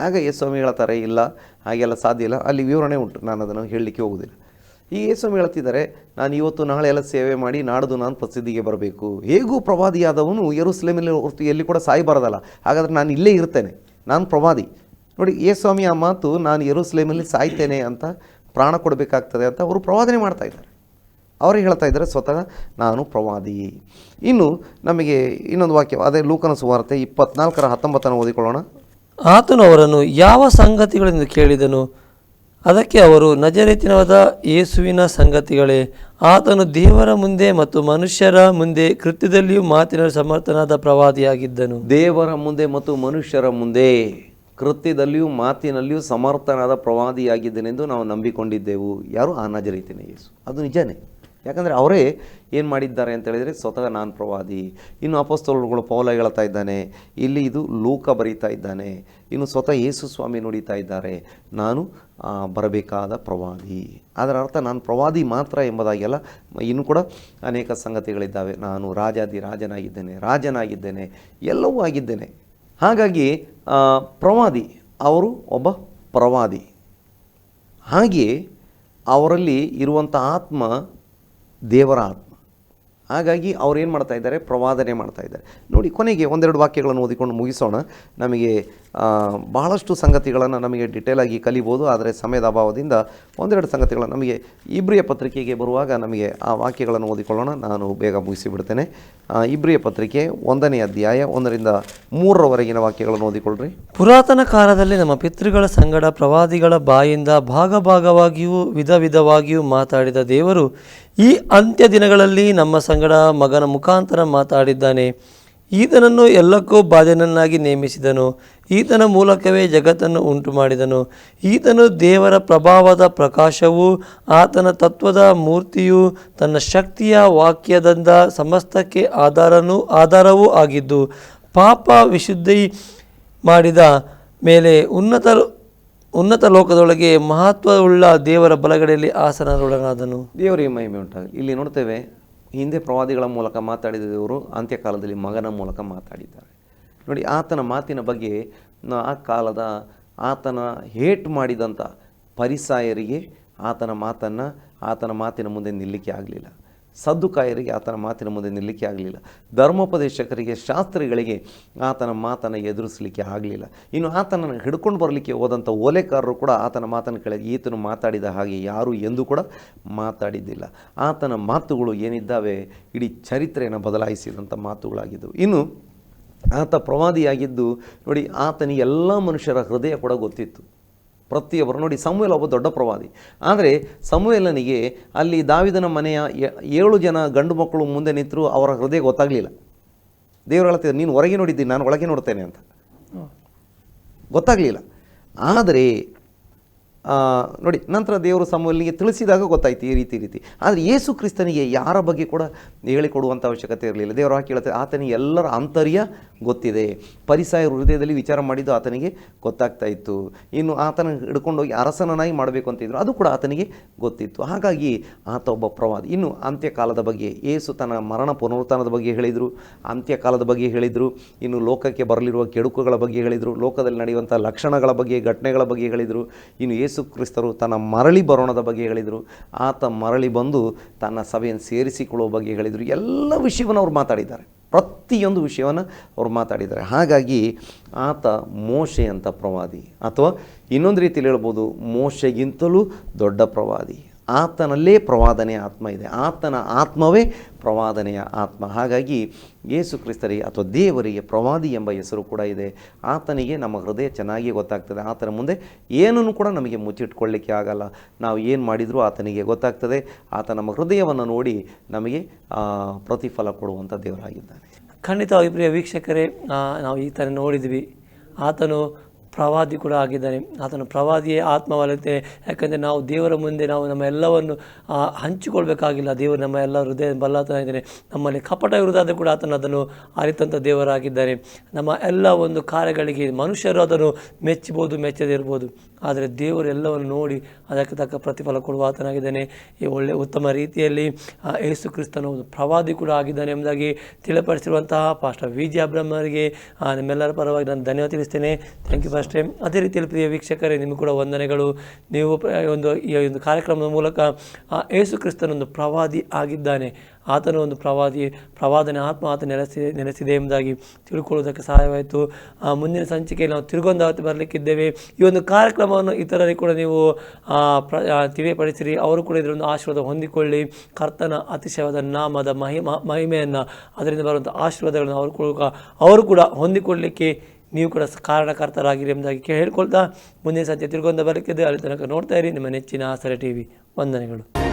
ಆಗ ಯೇಸು ಸ್ವಾಮಿ ಹೇಳ್ತಾರೆ ಇಲ್ಲ ಹಾಗೆಲ್ಲ ಸಾಧ್ಯ ಇಲ್ಲ. ಅಲ್ಲಿ ವಿವರಣೆ ಉಂಟು. ನಾನು ಅದನ್ನು ಹೇಳಲಿಕ್ಕೆ ಹೋಗುವುದಿಲ್ಲ. ಈ ಯೇಸು ಹೇಳ್ತಿದ್ದಾರೆ, ನಾನು ಇವತ್ತು ನಾಳೆ ಎಲ್ಲ ಸೇವೆ ಮಾಡಿ ನಾಡ್ದು ನಾನು ಪ್ರಸಿದ್ಧಿಗೆ ಬರಬೇಕು. ಹೇಗೂ ಪ್ರವಾದಿಯಾದವನು ಯೆರೂಸಲೇಮಲ್ಲಿ ಹೊರತು ಎಲ್ಲಿ ಕೂಡ ಸಾಯಬಾರದಲ್ಲ ಹಾಗಾದರೆ ನಾನು ಇಲ್ಲೇ ಇರ್ತೇನೆ. ನಾನು ಪ್ರವಾದಿ. ನೋಡಿ ಯೇಸ್ವಾಮಿ ಆ ಮಾತು, ನಾನು ಯೆರೂಸಲೇಮಲ್ಲಿ ಸಾಯ್ತೇನೆ ಅಂತ ಪ್ರಾಣ ಕೊಡಬೇಕಾಗ್ತದೆ ಅಂತ ಅವರು ಪ್ರವಾದನೆ ಮಾಡ್ತಾ ಇದ್ದಾರೆ. ಅವರೇ ಹೇಳ್ತಾ ಇದ್ದಾರೆ, ಸ್ವತಃ ನಾನು ಪ್ರವಾದಿ. ಇನ್ನು ನಮಗೆ ಇನ್ನೊಂದು ವಾಕ್ಯ, ಅದೇ ಲೂಕನ ಸುವಾರ್ತೆ ಇಪ್ಪತ್ನಾಲ್ಕರ ಹತ್ತೊಂಬತ್ತನ್ನು ಓದಿಕೊಳ್ಳೋಣ. ಆತನು ಅವರನ್ನು ಯಾವ ಸಂಗತಿಗಳೆಂದು ಕೇಳಿದನು? ಅದಕ್ಕೆ ಅವರು ನಜರೇತಿನವಾದ ಯೇಸುವಿನ ಸಂಗತಿಗಳೇ, ಆತನು ದೇವರ ಮುಂದೆ ಮತ್ತು ಮನುಷ್ಯರ ಮುಂದೆ ಕೃತ್ಯದಲ್ಲಿಯೂ ಮಾತಿನ ಸಮರ್ಥನಾದ ಪ್ರವಾದಿಯಾಗಿದ್ದನು. ದೇವರ ಮುಂದೆ ಮತ್ತು ಮನುಷ್ಯರ ಮುಂದೆ ಕೃತ್ಯದಲ್ಲಿಯೂ ಮಾತಿನಲ್ಲಿಯೂ ಸಮರ್ಥನಾದ ಪ್ರವಾದಿಯಾಗಿದ್ದನೆಂದು ನಾವು ನಂಬಿಕೊಂಡಿದ್ದೆವು. ಯಾರು? ಆ ನಜರೇತಿನ ಯೇಸು. ಅದು ನಿಜನೇ. ಯಾಕಂದರೆ ಅವರೇ ಏನು ಮಾಡಿದ್ದಾರೆ ಅಂತ ಹೇಳಿದರೆ ಸ್ವತಃ ನಾನು ಪ್ರವಾದಿ. ಇನ್ನು ಅಪಸ್ತೋಲ್ಗಳು ಪೌಲ ಹೇಳ್ತಾ ಇದ್ದಾನೆ, ಇಲ್ಲಿ ಇದು ಲೂಕ ಬರೀತಾ ಇದ್ದಾನೆ, ಇನ್ನು ಸ್ವತಃ ಯೇಸು ಸ್ವಾಮಿ ನುಡಿತಾ ಇದ್ದಾರೆ, ನಾನು ಬರಬೇಕಾದ ಪ್ರವಾದಿ. ಅದರ ಅರ್ಥ ನಾನು ಪ್ರವಾದಿ ಮಾತ್ರ ಎಂಬುದಾಗಿಲ್ಲ ಇನ್ನು ಕೂಡ ಅನೇಕ ಸಂಗತಿಗಳಿದ್ದಾವೆ. ನಾನು ರಾಜಾದಿ ರಾಜನಾಗಿದ್ದೇನೆ ರಾಜನಾಗಿದ್ದೇನೆ, ಎಲ್ಲವೂ ಆಗಿದ್ದೇನೆ. ಹಾಗಾಗಿ ಪ್ರವಾದಿ, ಅವರು ಒಬ್ಬ ಪ್ರವಾದಿ. ಹಾಗೆಯೇ ಅವರಲ್ಲಿ ಇರುವಂಥ ಆತ್ಮ ದೇವರ ಆತ್ಮ. ಹಾಗಾಗಿ ಅವ್ರು ಏನು ಮಾಡ್ತಾ ಇದ್ದಾರೆ? ಪ್ರವಾದನೆ ಮಾಡ್ತಾ ಇದ್ದಾರೆ. ನೋಡಿ, ಕೊನೆಗೆ ಒಂದೆರಡು ವಾಕ್ಯಗಳನ್ನು ಓದಿಕೊಂಡು ಮುಗಿಸೋಣ. ನಮಗೆ ಬಹಳಷ್ಟು ಸಂಗತಿಗಳನ್ನು ನಮಗೆ ಡಿಟೇಲ್ ಆಗಿ ಕಲಿಬೋದು. ಆದರೆ ಸಮಯದ ಅಭಾವದಿಂದ ಒಂದೆರಡು ಸಂಗತಿಗಳನ್ನು ನಮಗೆ ಇಬ್ರಿಯ ಪತ್ರಿಕೆಗೆ ಬರುವಾಗ ನಮಗೆ ಆ ವಾಕ್ಯಗಳನ್ನು ಓದಿಕೊಳ್ಳೋಣ. ನಾನು ಬೇಗ ಮುಗಿಸಿಬಿಡ್ತೇನೆ. ಇಬ್ರಿಯ ಪತ್ರಿಕೆ ಒಂದನೇ ಅಧ್ಯಾಯ ಒಂದರಿಂದ ಮೂರರವರೆಗಿನ ವಾಕ್ಯಗಳನ್ನು ಓದಿಕೊಳ್ಳ್ರಿ ಪುರಾತನ ಕಾಲದಲ್ಲಿ ನಮ್ಮ ಪಿತೃಗಳ ಸಂಗಡ ಪ್ರವಾದಿಗಳ ಬಾಯಿಂದ ಭಾಗ ಭಾಗವಾಗಿಯೂ ವಿಧ ವಿಧವಾಗಿಯೂ ಮಾತಾಡಿದ ದೇವರು ಈ ಅಂತ್ಯ ದಿನಗಳಲ್ಲಿ ನಮ್ಮ ಸಂಗಡ ಮಗನ ಮುಖಾಂತರ ಮಾತಾಡಿದ್ದಾನೆ. ಈತನನ್ನು ಎಲ್ಲಕ್ಕೂ ಬಾಧ್ಯನನ್ನಾಗಿ ನೇಮಿಸಿದನು. ಈತನ ಮೂಲಕವೇ ಜಗತ್ತನ್ನು ಉಂಟು ಮಾಡಿದನು ಈತನು ದೇವರ ಪ್ರಭಾವದ ಪ್ರಕಾಶವೂ, ಆತನ ತತ್ವದ ಮೂರ್ತಿಯು, ತನ್ನ ಶಕ್ತಿಯ ವಾಕ್ಯದಿಂದ ಸಮಸ್ತಕ್ಕೆ ಆಧಾರನೂ, ಆಧಾರವೂ ಆಗಿದ್ದು, ಪಾಪ ವಿಶುದ್ಧಿ ಮಾಡಿದ ಮೇಲೆ ಉನ್ನತ ಉನ್ನತ ಲೋಕದೊಳಗೆ ಮಹತ್ವವುಳ್ಳ ದೇವರ ಬಲಗಡೆಯಲ್ಲಿ ಆಸನರೊಳಗಾದನು ದೇವರಿಗೆ ಮಹಿಮೆ ಉಂಟಾಗಲಿ ಇಲ್ಲಿ ನೋಡ್ತೇವೆ, ಹಿಂದೆ ಪ್ರವಾದಿಗಳ ಮೂಲಕ ಮಾತಾಡಿದ ದೇವರು ಅಂತ್ಯಕಾಲದಲ್ಲಿ ಮಗನ ಮೂಲಕ ಮಾತಾಡಿದ್ದಾರೆ. ನೋಡಿ, ಆತನ ಮಾತಿನ ಬಗ್ಗೆ ಆ ಕಾಲದ ಆತನ ಹೇಟ್ ಮಾಡಿದಂಥ ಪರಿಸಾಯರಿಗೆ ಆತನ ಮಾತನ್ನು, ಆತನ ಮಾತಿನ ಮುಂದೆ ನಿಲ್ಲಿಕ್ಕೆ ಆಗಲಿಲ್ಲ. ಸದ್ದುಕಾಯರಿಗೆ ಆತನ ಮಾತಿನ ಮುಂದೆ ನಿಲ್ಲಿಕ್ಕೆ ಆಗಲಿಲ್ಲ. ಧರ್ಮೋಪದೇಶಕರಿಗೆ, ಶಾಸ್ತ್ರಿಗಳಿಗೆ ಆತನ ಮಾತನ್ನು ಎದುರಿಸಲಿಕ್ಕೆ ಆಗಲಿಲ್ಲ. ಇನ್ನು ಆತನನ್ನು ಹಿಡ್ಕೊಂಡು ಬರಲಿಕ್ಕೆ ಹೋದಂಥ ಓಲೆಕಾರರು ಕೂಡ ಆತನ ಮಾತನ್ನು ಕೆಳಗೆ ಈತನು ಮಾತಾಡಿದ ಹಾಗೆ ಯಾರೂ ಎಂದೂ ಕೂಡ ಮಾತಾಡಿದ್ದಿಲ್ಲ. ಆತನ ಮಾತುಗಳು ಏನಿದ್ದಾವೆ? ಇಡೀ ಚರಿತ್ರೆಯನ್ನು ಬದಲಾಯಿಸಿದಂಥ ಮಾತುಗಳಾಗಿದ್ದವು. ಇನ್ನು ಆತ ಪ್ರವಾದಿಯಾಗಿದ್ದು ನೋಡಿ, ಆತನಿಗೆ ಎಲ್ಲ ಮನುಷ್ಯರ ಹೃದಯ ಕೂಡ ಗೊತ್ತಿತ್ತು. ಪ್ರತಿಯೊಬ್ಬರು ನೋಡಿ, ಸಮುವೇಲ ಒಬ್ಬ ದೊಡ್ಡ ಪ್ರವಾದಿ. ಆದರೆ ಸಮುವೇಲನಿಗೆ ಅಲ್ಲಿ ದಾವಿದನ ಮನೆಯ ಏಳು ಜನ ಗಂಡು ಮಕ್ಕಳು ಮುಂದೆ ನಿಂತರೂ ಅವರ ಹೃದಯ ಗೊತ್ತಾಗಲಿಲ್ಲ. ದೇವರು ಹೇಳ್ತಿದ್ರು ನೀನು ಹೊರಗೆ ನೋಡಿದ್ದೀನಿ ನಾನು ಒಳಗೆ ನೋಡ್ತೇನೆ ಅಂತ. ಗೊತ್ತಾಗಲಿಲ್ಲ. ಆದರೆ ನೋಡಿ, ನಂತರ ದೇವರು ಸಮೂಹಲಿಗೆ ತಿಳಿಸಿದಾಗ ಗೊತ್ತಾಯ್ತು ಈ ರೀತಿ ರೀತಿ. ಆದರೆ ಯೇಸು ಕ್ರಿಸ್ತನಿಗೆ ಯಾರ ಬಗ್ಗೆ ಕೂಡ ಹೇಳಿಕೊಡುವಂಥ ಅವಶ್ಯಕತೆ ಇರಲಿಲ್ಲ. ದೇವರು ಹಾಕಿ ಹೇಳ್ತಾರೆ, ಆತನಿಗೆ ಎಲ್ಲರ ಅಂತರ್ಯ ಗೊತ್ತಿದೆ. ಪರಿಸಾಯ ಹೃದಯದಲ್ಲಿ ವಿಚಾರ ಮಾಡಿದ್ದು ಆತನಿಗೆ ಗೊತ್ತಾಗ್ತಾ ಇತ್ತು. ಇನ್ನು ಆತನ ಹಿಡ್ಕೊಂಡೋಗಿ ಅರಸನನಾಗಿ ಮಾಡಬೇಕು ಅಂತಿದ್ರು ಅದು ಕೂಡ ಆತನಿಗೆ ಗೊತ್ತಿತ್ತು. ಹಾಗಾಗಿ ಆತ ಒಬ್ಬ ಪ್ರವಾದಿ. ಇನ್ನು ಅಂತ್ಯಕಾಲದ ಬಗ್ಗೆ ಏಸು ತನ್ನ ಮರಣ ಪುನರುತ್ಥಾನದ ಬಗ್ಗೆ ಹೇಳಿದರು, ಅಂತ್ಯಕಾಲದ ಬಗ್ಗೆ ಹೇಳಿದರು, ಇನ್ನು ಲೋಕಕ್ಕೆ ಬರಲಿರುವ ಕೆಡುಕುಗಳ ಬಗ್ಗೆ ಹೇಳಿದರು, ಲೋಕದಲ್ಲಿ ನಡೆಯುವಂಥ ಲಕ್ಷಣಗಳ ಬಗ್ಗೆ, ಘಟನೆಗಳ ಬಗ್ಗೆ ಹೇಳಿದರು, ಇನ್ನು ಯೇಸು ಕ್ರಿಸ್ತರು ತನ್ನ ಮರಳಿ ಬರೋಣದ ಬಗ್ಗೆ ಹೇಳಿದರು. ಆತ ಮರಳಿ ಬಂದು ತನ್ನ ಸಭೆಯನ್ನು ಸೇರಿಸಿಕೊಳ್ಳುವ ಬಗ್ಗೆ ಹೇಳಿದರು. ಎಲ್ಲ ವಿಷಯವನ್ನು ಅವ್ರು ಮಾತಾಡಿದ್ದಾರೆ. ಪ್ರತಿಯೊಂದು ವಿಷಯವನ್ನು ಅವ್ರು ಮಾತಾಡಿದ್ದಾರೆ. ಹಾಗಾಗಿ ಆತ ಮೋಶೆ ಅಂತ ಪ್ರವಾದಿ. ಅಥವಾ ಇನ್ನೊಂದು ರೀತಿಯಲ್ಲಿ ಹೇಳ್ಬೋದು, ಮೋಶೆಗಿಂತಲೂ ದೊಡ್ಡ ಪ್ರವಾದಿ. ಆತನಲ್ಲೇ ಪ್ರವಾದನೆಯ ಆತ್ಮ ಇದೆ. ಆತನ ಆತ್ಮವೇ ಪ್ರವಾದನೆಯ ಆತ್ಮ. ಹಾಗಾಗಿ ಯೇಸು ಕ್ರಿಸ್ತರಿಗೆ ಅಥವಾ ದೇವರಿಗೆ ಪ್ರವಾದಿ ಎಂಬ ಹೆಸರು ಕೂಡ ಇದೆ. ಆತನಿಗೆ ನಮ್ಮ ಹೃದಯ ಚೆನ್ನಾಗಿ ಗೊತ್ತಾಗ್ತದೆ. ಆತನ ಮುಂದೆ ಏನನ್ನು ಕೂಡ ನಮಗೆ ಮುಚ್ಚಿಟ್ಕೊಳ್ಳಿಕ್ಕೆ ಆಗಲ್ಲ. ನಾವು ಏನು ಮಾಡಿದರೂ ಆತನಿಗೆ ಗೊತ್ತಾಗ್ತದೆ. ಆತ ನಮ್ಮ ಹೃದಯವನ್ನು ನೋಡಿ ನಮಗೆ ಪ್ರತಿಫಲ ಕೊಡುವಂಥ ದೇವರಾಗಿದ್ದಾನೆ. ಖಂಡಿತವಾಗಿ ಪ್ರಿಯ ವೀಕ್ಷಕರೇ ನಾವು ನಾವು ಈತನ ನೋಡಿದ್ವಿ. ಆತನು ಪ್ರವಾದಿ ಕೂಡ ಆಗಿದ್ದಾನೆ. ಆತನ ಪ್ರವಾದಿಯೇ ಆತ್ಮವಲ್ಲದೆ, ಯಾಕಂದರೆ ನಾವು ದೇವರ ಮುಂದೆ ನಾವು ನಮ್ಮ ಎಲ್ಲವನ್ನು ಹಂಚಿಕೊಳ್ಬೇಕಾಗಿಲ್ಲ. ದೇವರು ನಮ್ಮ ಎಲ್ಲ ಹೃದಯ ಬಲ್ಲಾತನಾಗಿದ್ದಾನೆ ನಮ್ಮಲ್ಲಿ ಕಪಟ ಇರುವುದಾದರೂ ಕೂಡ ಆತನು ಅದನ್ನು ಅರಿತಂಥ ದೇವರಾಗಿದ್ದಾನೆ. ನಮ್ಮ ಎಲ್ಲ ಒಂದು ಕಾರ್ಯಗಳಿಗೆ ಮನುಷ್ಯರು ಅದನ್ನು ಮೆಚ್ಚಬಹುದು ಮೆಚ್ಚದೇ ಇರ್ಬೋದು. ಆದರೆ ದೇವರೆಲ್ಲವನ್ನು ನೋಡಿ ಅದಕ್ಕೆ ತಕ್ಕ ಪ್ರತಿಫಲ ಕೊಡುವ ಆತನಾಗಿದ್ದಾನೆ. ಈ ಒಳ್ಳೆ ಉತ್ತಮ ರೀತಿಯಲ್ಲಿ ಯೇಸು ಕ್ರಿಸ್ತನ ಒಂದು ಪ್ರವಾದಿ ಕೂಡ ಆಗಿದ್ದಾನೆ ಎಂಬುದಾಗಿ ತಿಳಿಪಡಿಸಿರುವಂತಹ ಪಾಸ್ಟರ್ ವಿ. ಜಿ. ಅಬ್ರಹ್ಮರಿಗೆ ನಿಮ್ಮೆಲ್ಲರ ಪರವಾಗಿ ನಾನು ಧನ್ಯವಾದ ತಿಳಿಸ್ತೇನೆ. ಥ್ಯಾಂಕ್ ಯು ಫಾಸ್ಟೇ ಅದೇ ರೀತಿಯಲ್ಲಿ ಪ್ರಿಯ ವೀಕ್ಷಕರೇ, ನಿಮಗೆ ಕೂಡ ವಂದನೆಗಳು. ನೀವು ಒಂದು, ಈ ಒಂದು ಕಾರ್ಯಕ್ರಮದ ಮೂಲಕ ಯೇಸು ಕ್ರಿಸ್ತನೊಂದು ಪ್ರವಾದಿ ಆಗಿದ್ದಾನೆ. ಆತನು ಒಂದು ಪ್ರವಾದಿ, ಪ್ರವಾದನೆ ಆತ್ಮ ಆತ ನೆಲೆಸಿ, ನೆಲೆಸಿದೆ ಎಂಬುದಾಗಿ ತಿಳ್ಕೊಳ್ಳೋದಕ್ಕೆ ಸಹಾಯವಾಯಿತು. ಮುಂದಿನ ಸಂಚಿಕೆಯಲ್ಲಿ ನಾವು ತಿರುಗೊಂದಾವತಿ ಬರಲಿಕ್ಕಿದ್ದೇವೆ. ಈ ಒಂದು ಕಾರ್ಯಕ್ರಮವನ್ನು ಇತರರಿಗೆ ಕೂಡ ನೀವು ತಿಳಿಯಪಡಿಸಿರಿ. ಅವರು ಕೂಡ ಇದರೊಂದು ಆಶೀರ್ವಾದ ಹೊಂದಿಕೊಳ್ಳಿ. ಕರ್ತನ ಅತಿಶಯವಾದ ನಾಮದ ಮಹಿಮ, ಮಹಿಮೆಯನ್ನು ಅದರಿಂದ ಬರುವಂಥ ಆಶೀರ್ವಾದಗಳನ್ನು ಅವರು ಕೂಡ ಅವರು ಕೂಡ ಹೊಂದಿಕೊಳ್ಳಲಿಕ್ಕೆ ನೀವು ಕೂಡ ಕಾರಣಕರ್ತರಾಗಿರಿ ಎಂಬುದಾಗಿ ಹೇಳ್ಕೊಳ್ತಾ ಮುಂದಿನ ಸಂಜೆ ತಿರುಗೊಂದ ಬರಲಿಕ್ಕಿದೆ ಅಲ್ಲಿ ತನಕ ನೋಡ್ತಾ ಇರಿ. ನಿಮ್ಮ ನೆಚ್ಚಿನ ಆಸರೆ ಟಿ ವಿ ವಂದನೆಗಳು.